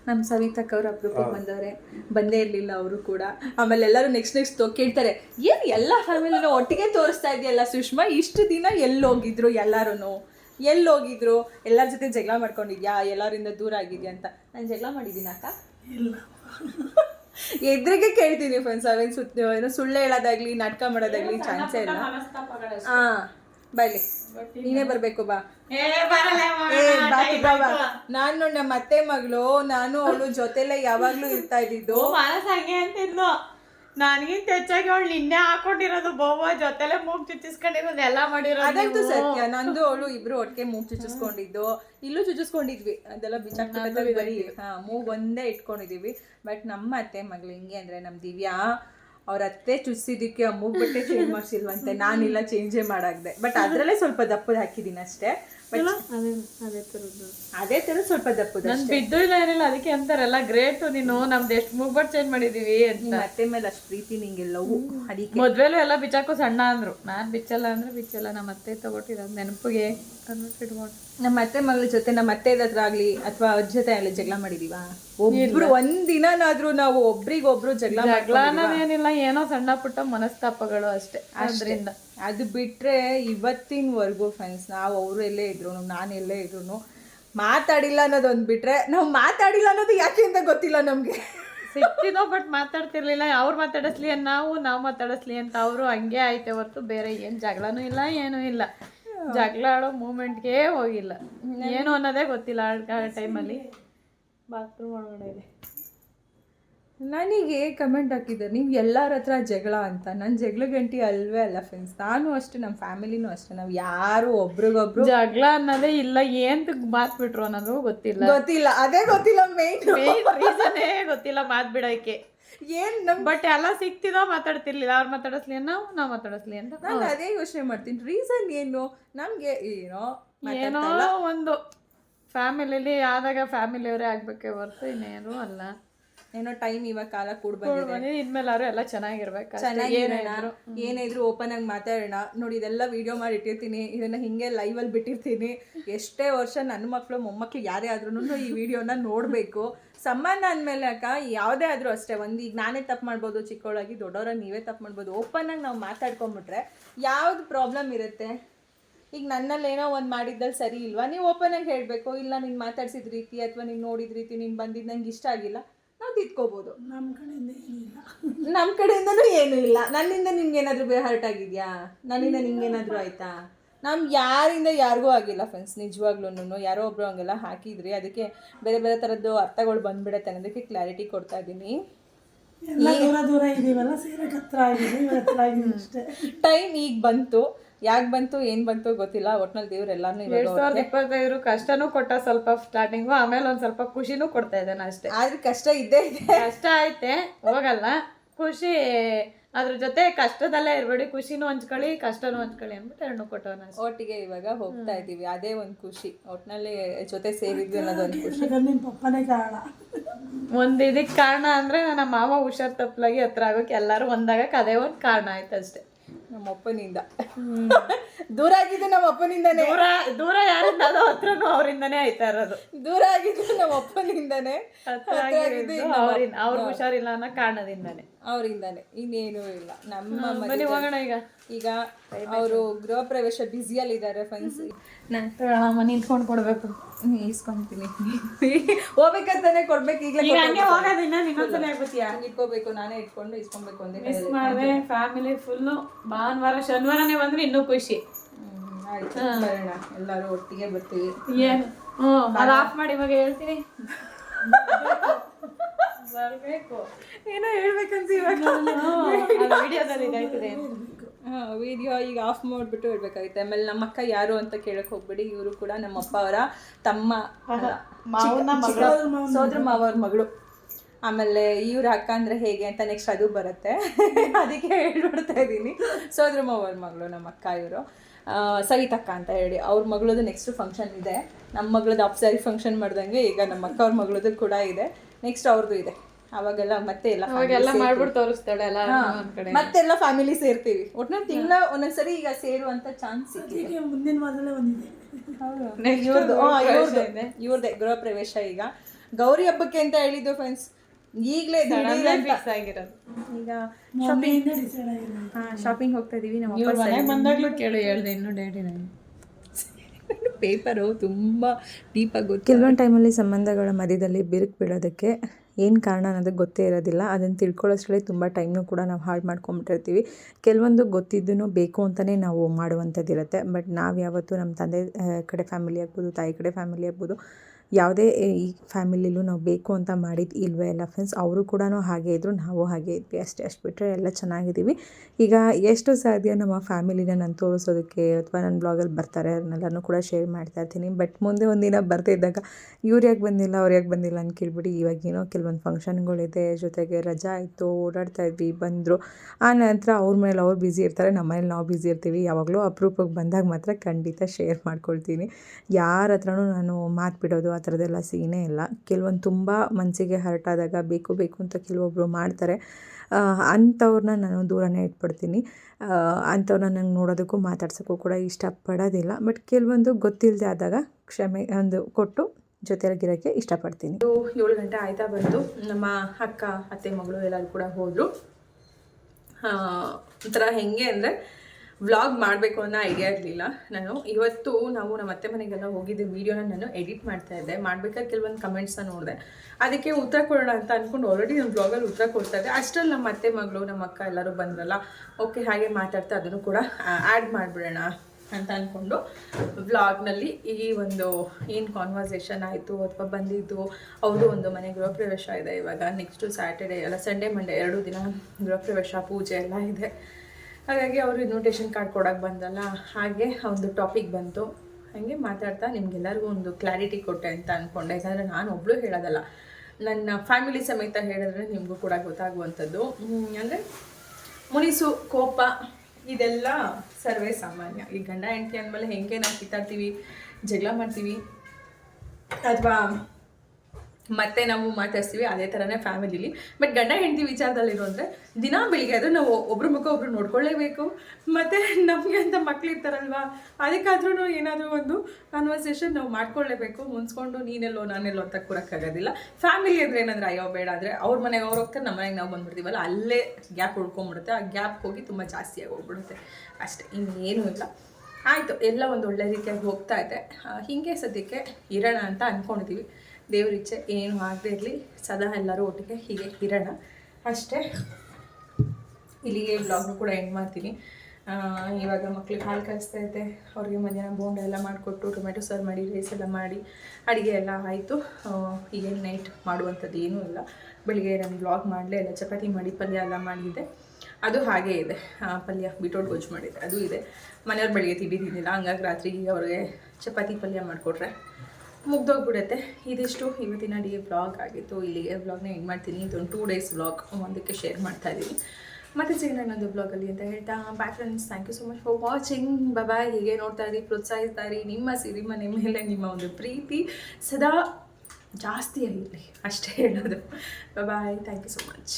ನಮ್ಮ ಸವಿತಾ ಅವ್ರು ಅಪ್ರೂಪಕ್ಕೆ ಬಂದವ್ರೆ. ಬಂದೇ ಇರಲಿಲ್ಲ ಅವರು ಕೂಡ. ಆಮೇಲೆ ಎಲ್ಲರೂ ನೆಕ್ಸ್ಟ್ ನೆಕ್ಸ್ಟ್ ಕೇಳ್ತಾರೆ ಏನು ಎಲ್ಲ ಫ್ಯಾಮಿಲಿನೂ ಒಟ್ಟಿಗೆ ತೋರಿಸ್ತಾ ಇದೆಯಲ್ಲ ಸುಷ್ಮಾ? ಇಷ್ಟು ದಿನ ಎಲ್ಲಿ ಹೋಗಿದ್ರು ಎಲ್ಲರೂ ಎಲ್ಲಿ ಹೋಗಿದ್ರು ಎಲ್ಲರ ಜೊತೆ ಜಗಳ ಮಾಡ್ಕೊಂಡಿದ್ಯಾ? ಎಲ್ಲರಿಂದ ದೂರ ಆಗಿದ್ಯಾ ಅಂತ? ನಾನು ಜಗಳ ಮಾಡಿದ್ದೀನಿ ಅಕ್ಕ? ಇಲ್ಲ. ಎದ್ರಿಗೆ ಕೇಳ್ತೀನಿ ಫ್ರೆಂಡ್ಸ್ ಅವೇನು ಸುತ್ತ ಏನೋ ಸುಳ್ಳು ಹೇಳೋದಾಗ್ಲಿ ನಾಟಕ ಮಾಡೋದಾಗ್ಲಿ ಚಾನ್ಸೇ ಇಲ್ಲ. ಹಾಂ. ಬರಲಿ. ನೀನೇ ಬರ್ಬೇಕು ಬಾ. ನಾನು ನಮ್ಮ ಅತ್ತೆ ಮಗಳು ನಾನು ಅವಳು ಜೊತೆಲೆ ಯಾವಾಗ್ಲೂ ಇರ್ತಾ ಇದ್ದಿದ್ದು. ಮನಸ್ ಹಂಗೆ ಅಂತಿದ್ಲು. ನನಗಿಂತ ಹೆಚ್ಚಾಗಿ ಅವಳು ನಿನ್ನೆ ಹಾಕೊಂಡಿರೋದು ಬೋವ ಜೊತೆಲೆ ಮೂಗ್ ಚುಚ್ಚಿಸ್ಕೊಂಡಿರೋದು ಎಲ್ಲ ಮಾಡಿರೋದು ಅದಂತೂ ಸತ್ಯ. ನಂದು ಅವಳು ಇಬ್ರು ಒಟ್ಟಿಗೆ ಮೂಗ್ ಚುಚ್ಚಿಸ್ಕೊಂಡಿದ್ದು. ಇಲ್ಲೂ ಚುಚ್ಚಿಸ್ಕೊಂಡಿದ್ವಿ. ಅದೆಲ್ಲ ಬಿಚ್ಚಾಕ್ಬಿಟ್ಟು ಬರೀ. ಹಾ ಮೂಗ್ ಒಂದೇ ಇಟ್ಕೊಂಡಿದೀವಿ ಬಟ್ ನಮ್ಮ ಅತ್ತೆ ಮಗಳು ಹಿಂಗೆ ಅಂದ್ರೆ ನಮ್ ದಿವ್ಯಾ ಅವ್ರ ಅತ್ತೆ ಚುಚ್ಚಿದ್ದಕ್ಕೆ ಆ ಮೂಗ್ ಬಟ್ಟೆ ಚೇಂಜ್ ಮಾಡಿಸಿಲ್ವಂತೆ. ನಾನಿಲ್ಲ ಚೇಂಜೇ ಮಾಡಾಗ್ದೆ. ಬಟ್ ಅದ್ರಲ್ಲೇ ಸ್ವಲ್ಪ ದಪ್ಪದ ಹಾಕಿದೀನಿ ಅಷ್ಟೇ ಬಟ್ ಅದೇ ತರ ಸ್ವಲ್ಪ ದಪ್ಪದ ನನ್ ಬಿದ್ದು ಇಲ್ಲ ಏನಿಲ್ಲ ಅದಕ್ಕೆ ಅಂತಾರಲ್ಲ ಗ್ರೇಟ್ ನೀನು ನಮ್ದು ಎಷ್ಟು ಮೂಗ್ಬಟ್ ಚೇಂಜ್ ಮಾಡಿದೀವಿ ಅಂತ. ಅತ್ತೆ ಮೇಲೆ ಅಷ್ಟು ಪ್ರೀತಿ ನಿಂಗೆಲ್ಲವೂ ಅದಕ್ಕೆ ಮದ್ವೆಲು ಎಲ್ಲ ಬಿಚ್ಚಾಕು ಸಣ್ಣ ಅಂದ್ರು. ನಾನ್ ಬಿಚ್ಚಲ್ಲ ಅಂದ್ರೆ ಬಿಚ್ಚಲ್ಲ ನಮ್ಮ ಅತ್ತೆ ತಗೊಟ್ಟಿರೋದು ನೆನಪಿಗೆ ಇಟ್ಕೊಂಡು. ನಮ್ಮ ಅತ್ತೆ ಮಗಳ ಜೊತೆ ನಮ್ಮ ಅತ್ತೆ ಹತ್ರ ಆಗ್ಲಿ ಅಥವಾ ಅವ್ರ ಜೊತೆ ಆಗ್ಲಿ ಜಗಳ ಮಾಡಿದೀವ? ಒಬ್ರು ಒಂದಿನಾದ್ರೂ ನಾವು ಒಬ್ರಿಗೊಬ್ರು ಜಗಳ ಜಗಳ ಅನ್ನೋದೇನಿಲ್ಲ ಏನೋ ಸಣ್ಣ ಪುಟ್ಟ ಮನಸ್ತಾಪಗಳು ಅಷ್ಟೇ ಆದ್ರಿಂದ ಅದು ಬಿಟ್ರೆ ಇವತ್ತಿನವರೆಗೂ ಫ್ರೆಂಡ್ಸ್ ನಾವು ಅವರು ಎಲ್ಲೇ ಇದ್ರು ನಾನು ಎಲ್ಲೇ ಇದ್ರು ಮಾತಾಡಿಲ್ಲ ಅನ್ನೋದೊಂದು ಬಿಟ್ರೆ ನಾವು ಮಾತಾಡಿಲ್ಲ ಅನ್ನೋದು ಯಾಕೆ ಅಂತ ಗೊತ್ತಿಲ್ಲ ನಮ್ಗೆ. ಸಿಕ್ತಿದೋ ಬಟ್ ಮಾತಾಡ್ತಿರ್ಲಿಲ್ಲ ಅವ್ರು ಮಾತಾಡಿಸ್ಲಿ ಅಂತ ನಾವು ನಾವು ಮಾತಾಡಿಸ್ಲಿ ಅಂತ ಅವರು ಹಂಗೆ ಆಯ್ತೆ ಹೊರ್ತು ಬೇರೆ ಏನು ಜಗಳನೂ ಇಲ್ಲ ಏನೂ ಇಲ್ಲ. ಜಗಳ ಆಡೋ ಮೂಮೆಂಟ್ಗೆ ಹೋಗಿಲ್ಲ. ಏನು ಅನ್ನೋದೇ ಗೊತ್ತಿಲ್ಲ ಆ ಟೈಮಲ್ಲಿ ಬಾತ್ರೂಮ್ ಒಳಗಡೆ ಇದೆ. ನನಗೆ ಕಮೆಂಟ್ ಹಾಕಿದ್ದೆ ನೀವು ಎಲ್ಲರ ಹತ್ರ ಜಗಳ ಅಂತ. ನನ್ನ ಜಗಳ ಗಂಟಿ ಅಲ್ವೇ ಅಲ್ಲ ಫ್ರೆಂಡ್ಸ್ ನಾನು ಅಷ್ಟೇ ನಮ್ಮ ಫ್ಯಾಮಿಲಿನೂ ಅಷ್ಟೇ. ನಾವು ಯಾರು ಒಬ್ರಿಗೊಬ್ರು ಜಗಳ ಅನ್ನೋದೇ ಇಲ್ಲ. ಏನ್ ಮಾತ್ಬಿಟ್ರು ಅನ್ನೋದು ಗೊತ್ತಿಲ್ಲ. ಗೊತ್ತಿಲ್ಲ. ಅದೇ ಗೊತ್ತಿಲ್ಲ ಮೇನ್ ರೀಸನೇ ಗೊತ್ತಿಲ್ಲ ಮಾತ್ ಬಿಡೋಕೆ. ಏನ್ ನಮ್ ಬಟ್ ಎಲ್ಲ ಸಿಕ್ತಿದೋ ಮಾತಾಡ್ತಿರ್ಲಿಲ್ಲ. ಅವ್ರು ಮಾತಾಡಿಸ್ಲಿ ನಾವು ನಾವು ಮಾತಾಡಿಸ್ಲಿ ಅಂತ. ನಾನು ಅದೇ ಯೋಚನೆ ಮಾಡ್ತೀನಿ. ರೀಸನ್ ಏನು? ನಮ್ಗೆ ಏನೋ ಏನೋ ಒಂದು. ಫ್ಯಾಮಿಲಿಲಿ ಆದಾಗ ಫ್ಯಾಮಿಲಿಯವರೇ ಆಗ್ಬೇಕೆ ಹೊರ್ತು ಇನ್ನೇನು ಅಲ್ಲ. ಏನೋ ಟೈಮ್ ಇವಾಗ ಕಾಲ ಕೂಡ ಬಂದಿದೆ. ಎಲ್ಲ ಚೆನ್ನಾಗಿರ್ಬೇಕು ಚೆನ್ನಾಗಿರೋಣ ಏನೇ ಇದ್ರು ಓಪನ್ ಆಗಿ ಮಾತಾಡೋಣ. ನೋಡಿ ಇದೆಲ್ಲ ವಿಡಿಯೋ ಮಾಡಿ ಇಟ್ಟಿರ್ತೀನಿ ಇದನ್ನ ಹಿಂಗೆ ಲೈವ್ ಅಲ್ಲಿ ಬಿಟ್ಟಿರ್ತೀನಿ. ಎಷ್ಟೇ ವರ್ಷ ನನ್ನ ಮಕ್ಕಳು ಮೊಮ್ಮಕ್ಳು ಯಾರೇ ಆದ್ರೂ ಈ ವಿಡಿಯೋನ ನೋಡ್ಬೇಕು. ಸಂಬಂಧ ಅಂದಮೇಲೆ ಅಕ್ಕ ಯಾವುದೇ ಆದರೂ ಅಷ್ಟೇ. ಒಂದು ಈಗ ನಾನೇ ತಪ್ಪು ಮಾಡ್ಬೋದು ಚಿಕ್ಕವಳಾಗಿ ದೊಡ್ಡವರಾಗಿ ನೀವೇ ತಪ್ಪು ಮಾಡ್ಬೋದು. ಓಪನ್ ಆಗಿ ನಾವು ಮಾತಾಡ್ಕೊಂಬಿಟ್ರೆ ಯಾವ್ದು ಪ್ರಾಬ್ಲಮ್ ಇರುತ್ತೆ? ಈಗ ನನ್ನಲ್ಲಿ ಏನೋ ಒಂದು ಮಾಡಿದ್ದಲ್ಲಿ ಸರಿ ಇಲ್ವಾ? ನೀವು ಓಪನ್ ಆಗಿ ಹೇಳಬೇಕು. ಇಲ್ಲ ನೀನು ಮಾತಾಡ್ಸಿದ ರೀತಿ ಅಥವಾ ನೀನು ನೋಡಿದ ರೀತಿ ನೀನು ಬಂದಿದ್ದು ನಂಗೆ ಇಷ್ಟ ಆಗಿಲ್ಲ. ನಾವು ತಿದ್ಕೋಬೋದು. ನಮ್ಮ ಕಡೆಯಿಂದ ಏನಿಲ್ಲ ನಮ್ಮ ಕಡೆಯಿಂದನೂ ಏನೂ ಇಲ್ಲ. ನನ್ನಿಂದ ನಿಮ್ಗೆ ಏನಾದರೂ ಹರ್ಟ್ ಆಗಿದೆಯಾ ನನ್ನಿಂದ ನಿಮ್ಗೇನಾದರೂ ಆಯ್ತಾ? ನಮ್ಮ ಯಾರಿಂದ ಯಾರಿಗೂ ಆಗಿಲ್ಲ ಫ್ರೆಂಡ್ಸ್ ನಿಜವಾಗ್ಲೂ ಯಾರೋ ಒಬ್ರು ಹಂಗೆಲ್ಲ ಹಾಕಿದ್ರಿ. ಅದಕ್ಕೆ ಬೇರೆ ಬೇರೆ ಥರದ್ದು ಅರ್ಥಗಳು ಬಂದ್ಬಿಡತ್ತೆ ಅನ್ನೋದಕ್ಕೆ ಕ್ಲಾರಿಟಿ ಕೊಡ್ತಾ ಇದ್ದೀನಿ. ಎಲ್ಲ ದೂರ ದೂರ ಇದೀವಲ್ಲ ಸೇರಕ್ಕೆ ಹತ್ರ ಆಗಿದೆ ಇವಾಗ ಹತ್ರ ಆಗಿದೆ ಅಷ್ಟೇ. ಟೈಮ್ ಈಗ ಬಂತು. ಯಾಕೆ ಬಂತು ಏನು ಬಂತು ಗೊತ್ತಿಲ್ಲ. ಒಟ್ನಲ್ಲಿ ದೇವ್ರು ಎಲ್ಲಾನು ಇವಾಗ ಎರಡ್ ಸಾವಿರದ ಇಪ್ಪತ್ತೈದು ಕಷ್ಟನೂ ಕೊಟ್ಟ ಸ್ವಲ್ಪ ಸ್ಟಾರ್ಟಿಂಗು ಆಮೇಲೆ ಒಂದ್ ಸ್ವಲ್ಪ ಖುಷಿನೂ ಕೊಡ್ತಾ ಇದ್ದಾನೆ ಅಷ್ಟೇ. ಆದ್ರೆ ಕಷ್ಟ ಇದ್ದೇ ಇದೆ. ಕಷ್ಟ ಐತೆ ಹೋಗಲ್ಲ. ಖುಷಿ ಅದ್ರ ಜೊತೆ ಕಷ್ಟದಲ್ಲೇ ಇರ್ಬೇಡಿ ಖುಷಿನೂ ಹಂಚ್ಕೊಳ್ಳಿ ಕಷ್ಟನೂ ಹಂಚ್ಕೊಳ್ಳಿ ಅಂದ್ಬಿಟ್ಟು ಎರಡು ಕೊಟ್ಟವನ ಒಟ್ಟಿಗೆ ಇವಾಗ ಹೋಗ್ತಾ ಇದ್ದೀವಿ ಅದೇ ಒಂದು ಖುಷಿ ಒಟ್ನಲ್ಲಿ ಜೊತೆ ಸೇರಿದ್ವಿ ಅನ್ನೋದೊಂದು ಖುಷಿ. ನಿಮ್ಮ ಪಪ್ಪನೇ ಕಾರಣ. ಒಂದ್ ಇದಕ್ ಕಾರಣ ಅಂದ್ರೆ ನಮ್ಮ ಮಾವ ಹುಷಾರ್ ತಪ್ಪಲಾಗಿ ಹತ್ರ ಆಗೋಕೆ ಎಲ್ಲಾರು ಒಂದಾಗಕ್ಕೆ ಅದೇ ಒಂದ್ ಕಾರಣ ಆಯ್ತು ಅಷ್ಟೇ ನಮ್ಮ ಅಪ್ಪನಿಂದ ದೂರ ಆಗಿದ್ದು ನಮ್ಮ ಅಪ್ಪನಿಂದನೇ ದೂರ ದೂರ ಯಾರಿಂದ ಅದೋ ಹತ್ರನೂ ಅವರಿಂದನೇ ಆಯ್ತಾ ಇರೋದು. ದೂರ ಆಗಿದ್ದು ನಮ್ಮ ಅಪ್ಪನಿಂದನೇ ಹತ್ರ ಆಗಿದ್ದು ಅವ್ರಿಂದ ಅವ್ರಿಗೆ ಹುಷಾರಿಲ್ಲ ಅನ್ನೋ ಕಾರಣದಿಂದಾನೆ. ಅವರಿಂದಾನೆ. ಇನ್ನೇನೂ ಇಲ್ಲ. ನಮ್ಮ ಮನೆ ಹೋಗೋಣ ಈಗ. ಈಗ ಅವರು ಗೃಹ ಪ್ರವೇಶ ಬ್ಯುಸಿಯಲ್ಲಿದ್ದಾರೆ ಫ್ರೆಂಡ್ಸ್ ನಾನು ನಿಂತ್ಕೊಂಡು ಕೊಡ್ಬೇಕು. ಇಸ್ಕೊಂತೀನಿ (laughs) ಹೋಗ್ಬೇಕಂತಾನೆ ಕೊಡ್ಬೇಕು ಈಗ ಹಂಗೆ ಹೋಗೋದಿನ್ನ ಇನ್ನೊಂದ್ಸಲ ಆಗ್ಬಿಟ್ಟಿಯಾ ಇಟ್ಕೋಬೇಕು ನಾನೇ ಇಟ್ಕೊಂಡು ಇಸ್ಕೊಬೇಕು ಅಂದೆ ಮಿಸ್ ಮಾಡಿದೆ ಫ್ಯಾಮಿಲಿ ಫುಲ್ಲು ಭಾನುವಾರ ಶನಿವಾರನೇ ಬಂದ್ರೆ ಇನ್ನೂ ಖುಷಿ. ಆಯ್ತು ಬರೋಣ ಎಲ್ಲರೂ ಒಟ್ಟಿಗೆ ಬರ್ತೀವಿ. ಏನು ಹ್ಞೂ ಅದು ಆಫ್ ಮಾಡಿ ಇವಾಗ ಹೇಳ್ತೀನಿ. ಬರಬೇಕು. ಏನೋ ಹೇಳ್ಬೇಕಂತ ಇವಾಗ. ವಿಡಿಯೋದಲ್ಲಿ (laughs) ಇದಾಯ್ತದೆ ವಿಡಿಯೋ ಈಗ ಆಫ್ ಮಾಡಿಬಿಟ್ಟು ಇರ್ಬೇಕಾಗುತ್ತೆ ಆಮೇಲೆ ನಮ್ಮ ಅಕ್ಕ ಯಾರು ಅಂತ ಕೇಳಕ್ ಹೋಗ್ಬೇಡಿ. ಇವರು ಕೂಡ ನಮ್ಮ ಅಪ್ಪ ಅವರ ತಮ್ಮ ಸೋದ್ರ ಮಾವವ್ರ ಮಗಳು. ಆಮೇಲೆ ಇವ್ರ ಅಕ್ಕ ಅಂದ್ರೆ ಹೇಗೆ ಅಂತ ನೆಕ್ಸ್ಟ್ ಅದು ಬರುತ್ತೆ. (laughs) ಅದಕ್ಕೆ ಹೇಳ್ಬಿಡ್ತಾ ಇದ್ದೀನಿ. ಸೋದರ ಮಾವವ್ರ ಮಗಳು ನಮ್ಮ ಅಕ್ಕ ಇವರು. ಸವಿತಕ್ಕ ಅಂತ ಹೇಳಿ. ಅವ್ರ ಮಗಳದು ನೆಕ್ಸ್ಟ್ ಫಂಕ್ಷನ್ ಇದೆ. ನಮ್ಮ ಮಗಳದ್ದು ಅಪ್ಸಾರಿ ಫಂಕ್ಷನ್ ಮಾಡ್ದಂಗೆ ಈಗ ನಮ್ಮ ಅಕ್ಕ ಅವ್ರ ಮಗಳದು ಕೂಡ ಇದೆ. ನೆಕ್ಸ್ಟ್ ಅವ್ರದ್ದು ಇದೆ. ಅವಾಗೆಲ್ಲ ಮತ್ತೆ ಎಲ್ಲ family ಅವಾಗೆಲ್ಲ. ಮಾಡ್ಬಿಟ್ಟು ತೋರಿಸ್ತಾಳೆ ಎಲ್ಲ ಹಾ, ಒಂದ್ ಕಡೆ. ಮತ್ತೆಲ್ಲ ಫ್ಯಾಮಿಲಿ ಸೇರ್ತೀವಿ. ಒಟ್ನಲ್ಲಿ ತಿಂಗಳ ಒಂದೊಂದ್ಸರಿ ಈಗ ಸೇರುವಂತ ಚಾನ್ಸ್ ಸಿಕ್ಕಿದೆ. ಮುಂದಿನ ವಾರದಲ್ಲೇ ಬಂದಿದೆ. ಇವ್ರದ್ದು ಇವ್ರದ್ದೇ ಗೃಹ ಪ್ರವೇಶ ಈಗ. ಗೌರಿ ಹಬ್ಬಕ್ಕೆ ಅಂತ ಹೇಳಿದ್ದು ಫ್ರೆಂಡ್ಸ್ ಈಗಲೇ ಫಿಕ್ಸ್ ಆಗಿರೋದು. ಈಗ ಆಗಿದೆ ಹಾ ಶಾಪಿಂಗ್ ಹೋಗ್ತಾ ಇದೀವಿ ನಮ್ಮ ಇವ್ರ ಮನೆಗೆ ಬಂದಾಗ್ಲೂ ಕೇಳು ಹೇಳ್ದೆ ಇನ್ನೂ ಡೇಟಿ ನನಗೆ ಪೇಪರು ತುಂಬ ಡೀಪಾಗಿ ಗೊತ್ತು ಕೆಲವೊಂದು ಟೈಮಲ್ಲಿ ಸಂಬಂಧಗಳ ಮಧ್ಯದಲ್ಲಿ ಬಿರುಕು ಬೀಳೋದಕ್ಕೆ ಏನು ಕಾರಣ ಅನ್ನೋದಕ್ಕೆ ಗೊತ್ತೇ ಇರೋದಿಲ್ಲ. ಅದನ್ನು ತಿಳ್ಕೊಳ್ಳೋಷ್ಟರಲ್ಲಿ ತುಂಬ ಟೈಮ್ನು ಕೂಡ ನಾವು ಹಾಳು ಮಾಡ್ಕೊಂಬಿಟ್ಟಿರ್ತೀವಿ. ಕೆಲವೊಂದು ಗೊತ್ತಿದ್ದೂ ಬೇಕು ಅಂತಲೇ ನಾವು ಮಾಡುವಂಥದ್ದು ಇರುತ್ತೆ ಬಟ್ ನಾವು ಯಾವತ್ತೂ ನಮ್ಮ ತಂದೆ ಕಡೆ ಫ್ಯಾಮಿಲಿ ಆಗ್ಬೋದು, ತಾಯಿ ಕಡೆ ಫ್ಯಾಮಿಲಿ ಆಗ್ಬೋದು ಯಾವುದೇ ಈ ಫ್ಯಾಮಿಲಿಲೂ ನಾವು ಬೇಕು ಅಂತ ಮಾಡಿದ್ದು ಇಲ್ವೇ ಇಲ್ಲ ಫ್ರೆಂಡ್ಸ್, ಅವರು ಕೂಡ ಹಾಗೆ ಇದ್ದರು ನಾವು ಹಾಗೆ ಇದ್ವಿ ಅಷ್ಟೇ, ಅಷ್ಟು ಬಿಟ್ಟರೆ ಎಲ್ಲ ಚೆನ್ನಾಗಿದ್ದೀವಿ ಈಗ ಎಷ್ಟು ಸಾಧ್ಯ ನಮ್ಮ ಫ್ಯಾಮಿಲಿನ ನಾನು ತೋರಿಸೋದಕ್ಕೆ ಅಥವಾ ನನ್ನ ಬ್ಲಾಗಲ್ಲಿ ಬರ್ತಾರೆ ಅದನ್ನೆಲ್ಲನೂ ಕೂಡ ಶೇರ್ ಮಾಡ್ತಾ ಇರ್ತೀನಿ. ಬಟ್ ಮುಂದೆ ಒಂದಿನ ಬರ್ತಾ ಇದ್ದಾಗ, ಇವ್ರು ಯಾಕೆ ಬಂದಿಲ್ಲ, ಅವ್ರು ಯಾಕೆ ಬಂದಿಲ್ಲ ಅಂತ ಕೇಳ್ಬಿಟ್ಟು ಇವಾಗ ಏನೋ ಕೆಲವೊಂದು ಫಂಕ್ಷನ್ಗಳಿದೆ, ಜೊತೆಗೆ ರಜಾ ಆಯಿತು, ಓಡಾಡ್ತಾ ಇದ್ವಿ, ಬಂದರು. ಆ ನಂತರ ಅವ್ರ ಮೇಲೆ ಅವ್ರು ಬ್ಯುಸಿ ಇರ್ತಾರೆ, ನಮ್ಮ ಮನೇಲಿ ನಾವು ಬ್ಯುಸಿ ಇರ್ತೀವಿ. ಯಾವಾಗಲೂ ಅಪರೂಪಕ್ಕೆ ಬಂದಾಗ ಮಾತ್ರ ಖಂಡಿತ ಶೇರ್ ಮಾಡ್ಕೊಳ್ತೀನಿ. ಯಾರ ಹತ್ರನೂ ನಾನು ಮಾತು ಬಿಡೋದು ಥರದ್ದೆಲ್ಲ ಸೀನೇ ಇಲ್ಲ. ಕೆಲವೊಂದು ತುಂಬ ಮನಸ್ಸಿಗೆ ಹರ್ಟ್ ಬೇಕು ಬೇಕು ಅಂತ ಕೆಲವೊಬ್ಬರು ಮಾಡ್ತಾರೆ. ಅಂಥವ್ರನ್ನ ನಾನು ದೂರನೇ ಇಟ್ಬಿಡ್ತೀನಿ. ಅಂಥವ್ರನ್ನ ನಂಗೆ ನೋಡೋದಕ್ಕೂ ಮಾತಾಡ್ಸೋಕ್ಕೂ ಕೂಡ ಇಷ್ಟಪಡೋದಿಲ್ಲ. ಬಟ್ ಕೆಲವೊಂದು ಗೊತ್ತಿಲ್ಲದೆ ಆದಾಗ ಕ್ಷಮೆ ಒಂದು ಕೊಟ್ಟು ಜೊತೆಯಾಗಿರೋಕ್ಕೆ ಇಷ್ಟಪಡ್ತೀನಿ. ಏಳು ಗಂಟೆ ಆಯ್ತಾ ಬಂತು ನಮ್ಮ ಅಕ್ಕ, ಅತ್ತೆ, ಮಗಳು ಎಲ್ಲರೂ ಕೂಡ ಹೋದರು. ಒಂಥರ ಹೆಂಗೆ ಅಂದರೆ ವ್ಲಾಗ್ ಮಾಡಬೇಕು ಅನ್ನೋ ಐಡಿಯಾ ಇರಲಿಲ್ಲ. ನಾನು ಇವತ್ತು ನಾವು ನಮ್ಮ ಅತ್ತೆ ಮನೆಗೆಲ್ಲ ಹೋಗಿದ್ದೆ ವೀಡಿಯೋನ ನಾನು ಎಡಿಟ್ ಮಾಡ್ತಾ ಇದ್ದೆ. ಮಾಡ್ಬೇಕಾದ್ರೆ ಕೆಲವೊಂದು ಕಮೆಂಟ್ಸ್ನ ನೋಡಿದೆ. ಅದಕ್ಕೆ ಉತ್ತರ ಕೊಡೋಣ ಅಂತ ಅಂದ್ಕೊಂಡು ಆಲ್ರೆಡಿ ನಮ್ಮ ವ್ಲಾಗಲ್ಲಿ ಉತ್ತರ ಕೊಡ್ತಾ ಇದ್ದೆ. ಅಷ್ಟರಲ್ಲಿ ನಮ್ಮ ಅತ್ತೆ ಮಗಳು, ನಮ್ಮ ಅಕ್ಕ ಎಲ್ಲರೂ ಬಂದ್ರಲ್ಲ ಓಕೆ ಹಾಗೆ ಮಾತಾಡ್ತಾ ಅದನ್ನು ಕೂಡ ಆ್ಯಡ್ ಮಾಡಿಬಿಡೋಣ ಅಂತ ಅಂದ್ಕೊಂಡು ವ್ಲಾಗ್ನಲ್ಲಿ ಈ ಒಂದು, ಏನು ಕಾನ್ವರ್ಸೇಷನ್ ಆಯಿತು ಅಥವಾ ಬಂದಿದ್ದು? ಅವರು ಒಂದು ಮನೆ ಗೃಹ ಪ್ರವೇಶ ಇದೆ ಇವಾಗ. ನೆಕ್ಸ್ಟು ಸ್ಯಾಟರ್ಡೇ ಅಲ್ಲ ಸಂಡೇ ಮಂಡೇ ಎರಡು ದಿನ ಗೃಹ ಪ್ರವೇಶ ಪೂಜೆ ಎಲ್ಲ ಇದೆ. ಹಾಗಾಗಿ ಅವರು ಇನ್ವಿಟೇಷನ್ ಕಾರ್ಡ್ ಕೊಡೋಕ್ಕೆ ಬಂದಲ್ಲ, ಹಾಗೆ ಒಂದು ಟಾಪಿಕ್ ಬಂತು. ಹಾಗೆ ಮಾತಾಡ್ತಾ ನಿಮ್ಗೆಲ್ಲರಿಗೂ ಒಂದು ಕ್ಲಾರಿಟಿ ಕೊಟ್ಟೆ ಅಂತ ಅಂದ್ಕೊಂಡೆ ಯಾಕಂದರೆ ನಾನು ಒಬ್ಬಳು ಹೇಳೋದಲ್ಲ. ನನ್ನ ಫ್ಯಾಮಿಲಿ ಸಮೇತ ಹೇಳಿದ್ರೆ ನಿಮಗೂ ಕೂಡ ಗೊತ್ತಾಗುವಂಥದ್ದು. ಅಂದರೆ ಮುನಿಸು, ಕೋಪ, ಇದೆಲ್ಲ ಸರ್ವೇ ಸಾಮಾನ್ಯ. ಈ ಗಂಡ ಹೆಂಡತಿ ಅಂದಮೇಲೆ ಹೆಂಗೆ ನಾವು ಕಿತ್ತಾಡ್ತೀವಿ, ಜಗಳ ಮಾಡ್ತೀವಿ, ಅಥವಾ ಮತ್ತೆ ನಾವು ಮಾತಾಡ್ತೀವಿ ಅದೇ ಥರನೇ ಫ್ಯಾಮಿಲಿಲಿ ಬಟ್ ಗಂಡ ಹೆಂಡತಿ ವಿಚಾರದಲ್ಲಿರೋ ಅಂದರೆ ದಿನ ಬೆಳಿಗ್ಗೆ ಆದರೂ ನಾವು ಒಬ್ರ ಮುಖ ಒಬ್ರು ನೋಡ್ಕೊಳ್ಳೇಬೇಕು. ಮತ್ತು ನಮಗೆ ಅಂತ ಮಕ್ಳು ಇರ್ತಾರಲ್ವಾ ಅದಕ್ಕಾದ್ರೂ ಏನಾದರೂ ಒಂದು ಕನ್ವರ್ಸೇಷನ್ ನಾವು ಮಾಡ್ಕೊಳ್ಳೇಬೇಕು. ಮುನ್ಸ್ಕೊಂಡು ನೀನೆಲ್ಲೋ ನಾನೆಲ್ಲೋ ಅಂತ ಕೂರಕ್ಕಾಗೋದಿಲ್ಲ. ಫ್ಯಾಮಿಲಿ ಅಂದರೆ ಏನಂದ್ರೆ, ಅಯ್ಯೋ ಬೇಡ ಅಂದರೆ ಅವ್ರ ಮನೆಗೆ ಅವ್ರು ಹೋಗ್ತಾರೆ ನಮ್ಮ ಮನೆಗೆ ನಾವು ಬಂದ್ಬಿಡ್ತೀವಲ್ಲ, ಅಲ್ಲೇ ಗ್ಯಾಪ್ ಉಳ್ಕೊಂಬಿಡುತ್ತೆ ಆ ಗ್ಯಾಪ್ ಹೋಗಿ ತುಂಬ ಜಾಸ್ತಿಯಾಗಿ ಹೋಗ್ಬಿಡುತ್ತೆ. ಅಷ್ಟೇ, ಇನ್ನೇನು ಇಲ್ಲ. ಆಯಿತು, ಎಲ್ಲ ಒಂದು ಒಳ್ಳೆ ರೀತಿಯಾಗಿ ಹೋಗ್ತಾ ಇದೆ. ಹೀಗೆ ಸದ್ಯಕ್ಕೆ ಇರೋಣ ಅಂತ ಅಂದ್ಕೊಂಡಿದ್ದೀವಿ ದೇವ್ರ ಇಚ್ಛೆ ಏನು ಆಗದೆ ಇರಲಿ, ಸದಾ ಎಲ್ಲರೂ ಒಟ್ಟಿಗೆ ಹೀಗೆ ಇರೋಣ. ಅಷ್ಟೇ, ಇಲ್ಲಿಗೆ ಬ್ಲಾಗ್ನು ಕೂಡ ಎಂಡ್ ಮಾಡ್ತೀನಿ. ಇವಾಗ ಮಕ್ಳಿಗೆ ಹಾಲು ಕಾಯಿಸ್ತಾ ಇದ್ದೆ. ಅವ್ರಿಗೆ ಮಧ್ಯಾಹ್ನ ಬೋಂಡ ಎಲ್ಲ ಮಾಡಿಕೊಟ್ಟು ಟೊಮೆಟೊ ಸಾರು ಮಾಡಿ ರೈಸ್ ಎಲ್ಲ ಮಾಡಿ, ಅಡುಗೆ ಎಲ್ಲ ಆಯಿತು. ಈಗ ನೈಟ್ ಮಾಡುವಂಥದ್ದು ಏನೂ ಇಲ್ಲ. ಬೆಳಿಗ್ಗೆ ನಾನು ಬ್ಲಾಗ್ ಮಾಡಲೇ ಇಲ್ಲ. ಚಪಾತಿ ಮಾಡಿ, ಪಲ್ಯ ಎಲ್ಲ ಮಾಡಿದ್ದೆ. ಅದು ಹಾಗೇ ಇದೆ. ಪಲ್ಯ ಬಿಟೋಟ್ ಗೊಜ್ಜು ಮಾಡಿದ್ದೆ. ಅದು ಇದೆ. ಮನೆಯವ್ರು ಬೆಳಿಗ್ಗೆ ತಿಂಡಿ ತಿಂದಿಲ್ಲ. ಹಂಗಾಗಿ ರಾತ್ರಿ ಅವ್ರಿಗೆ ಚಪಾತಿ ಪಲ್ಯ ಮಾಡಿಕೊಟ್ರೆ ಮುಗ್ದೋಗ್ಬಿಡುತ್ತೆ. ಇದಿಷ್ಟು ಇವತ್ತಿನ ಡಿ ವ್ಲಾಗ್ ಆಗಿತ್ತು. ಇಲ್ಲಿಗೆ ವ್ಲಾಗ್ನ ಎಂಡ್ ಮಾಡ್ತೀನಿ. ಇದೊಂದು ಟೂ ಡೇಸ್ ವ್ಲಾಗ್ ಒಂದಕ್ಕೆ ಶೇರ್ ಮಾಡ್ತಾ ಇದ್ದೀನಿ. ಮತ್ತೆ ಸಿಗೋಣ ಇನ್ನೊಂದು ಬ್ಲಾಗಲ್ಲಿ ಅಂತ ಹೇಳ್ತಾ bye friends thank you so much for watching bye ಹೀಗೆ ನೋಡ್ತಾ ಇರಿ, ಪ್ರೋತ್ಸಾಹಿಸ್ತಾ ಇರಿ. ನಿಮ್ಮ ಸಿರಿಮನೆ ಮೇಲೆ ನಿಮ್ಮ ಒಂದು ಪ್ರೀತಿ ಸದಾ ಜಾಸ್ತಿ ಆಗಿರಲಿ. ಅಷ್ಟೇ ಹೇಳೋದು. Bye thank you so much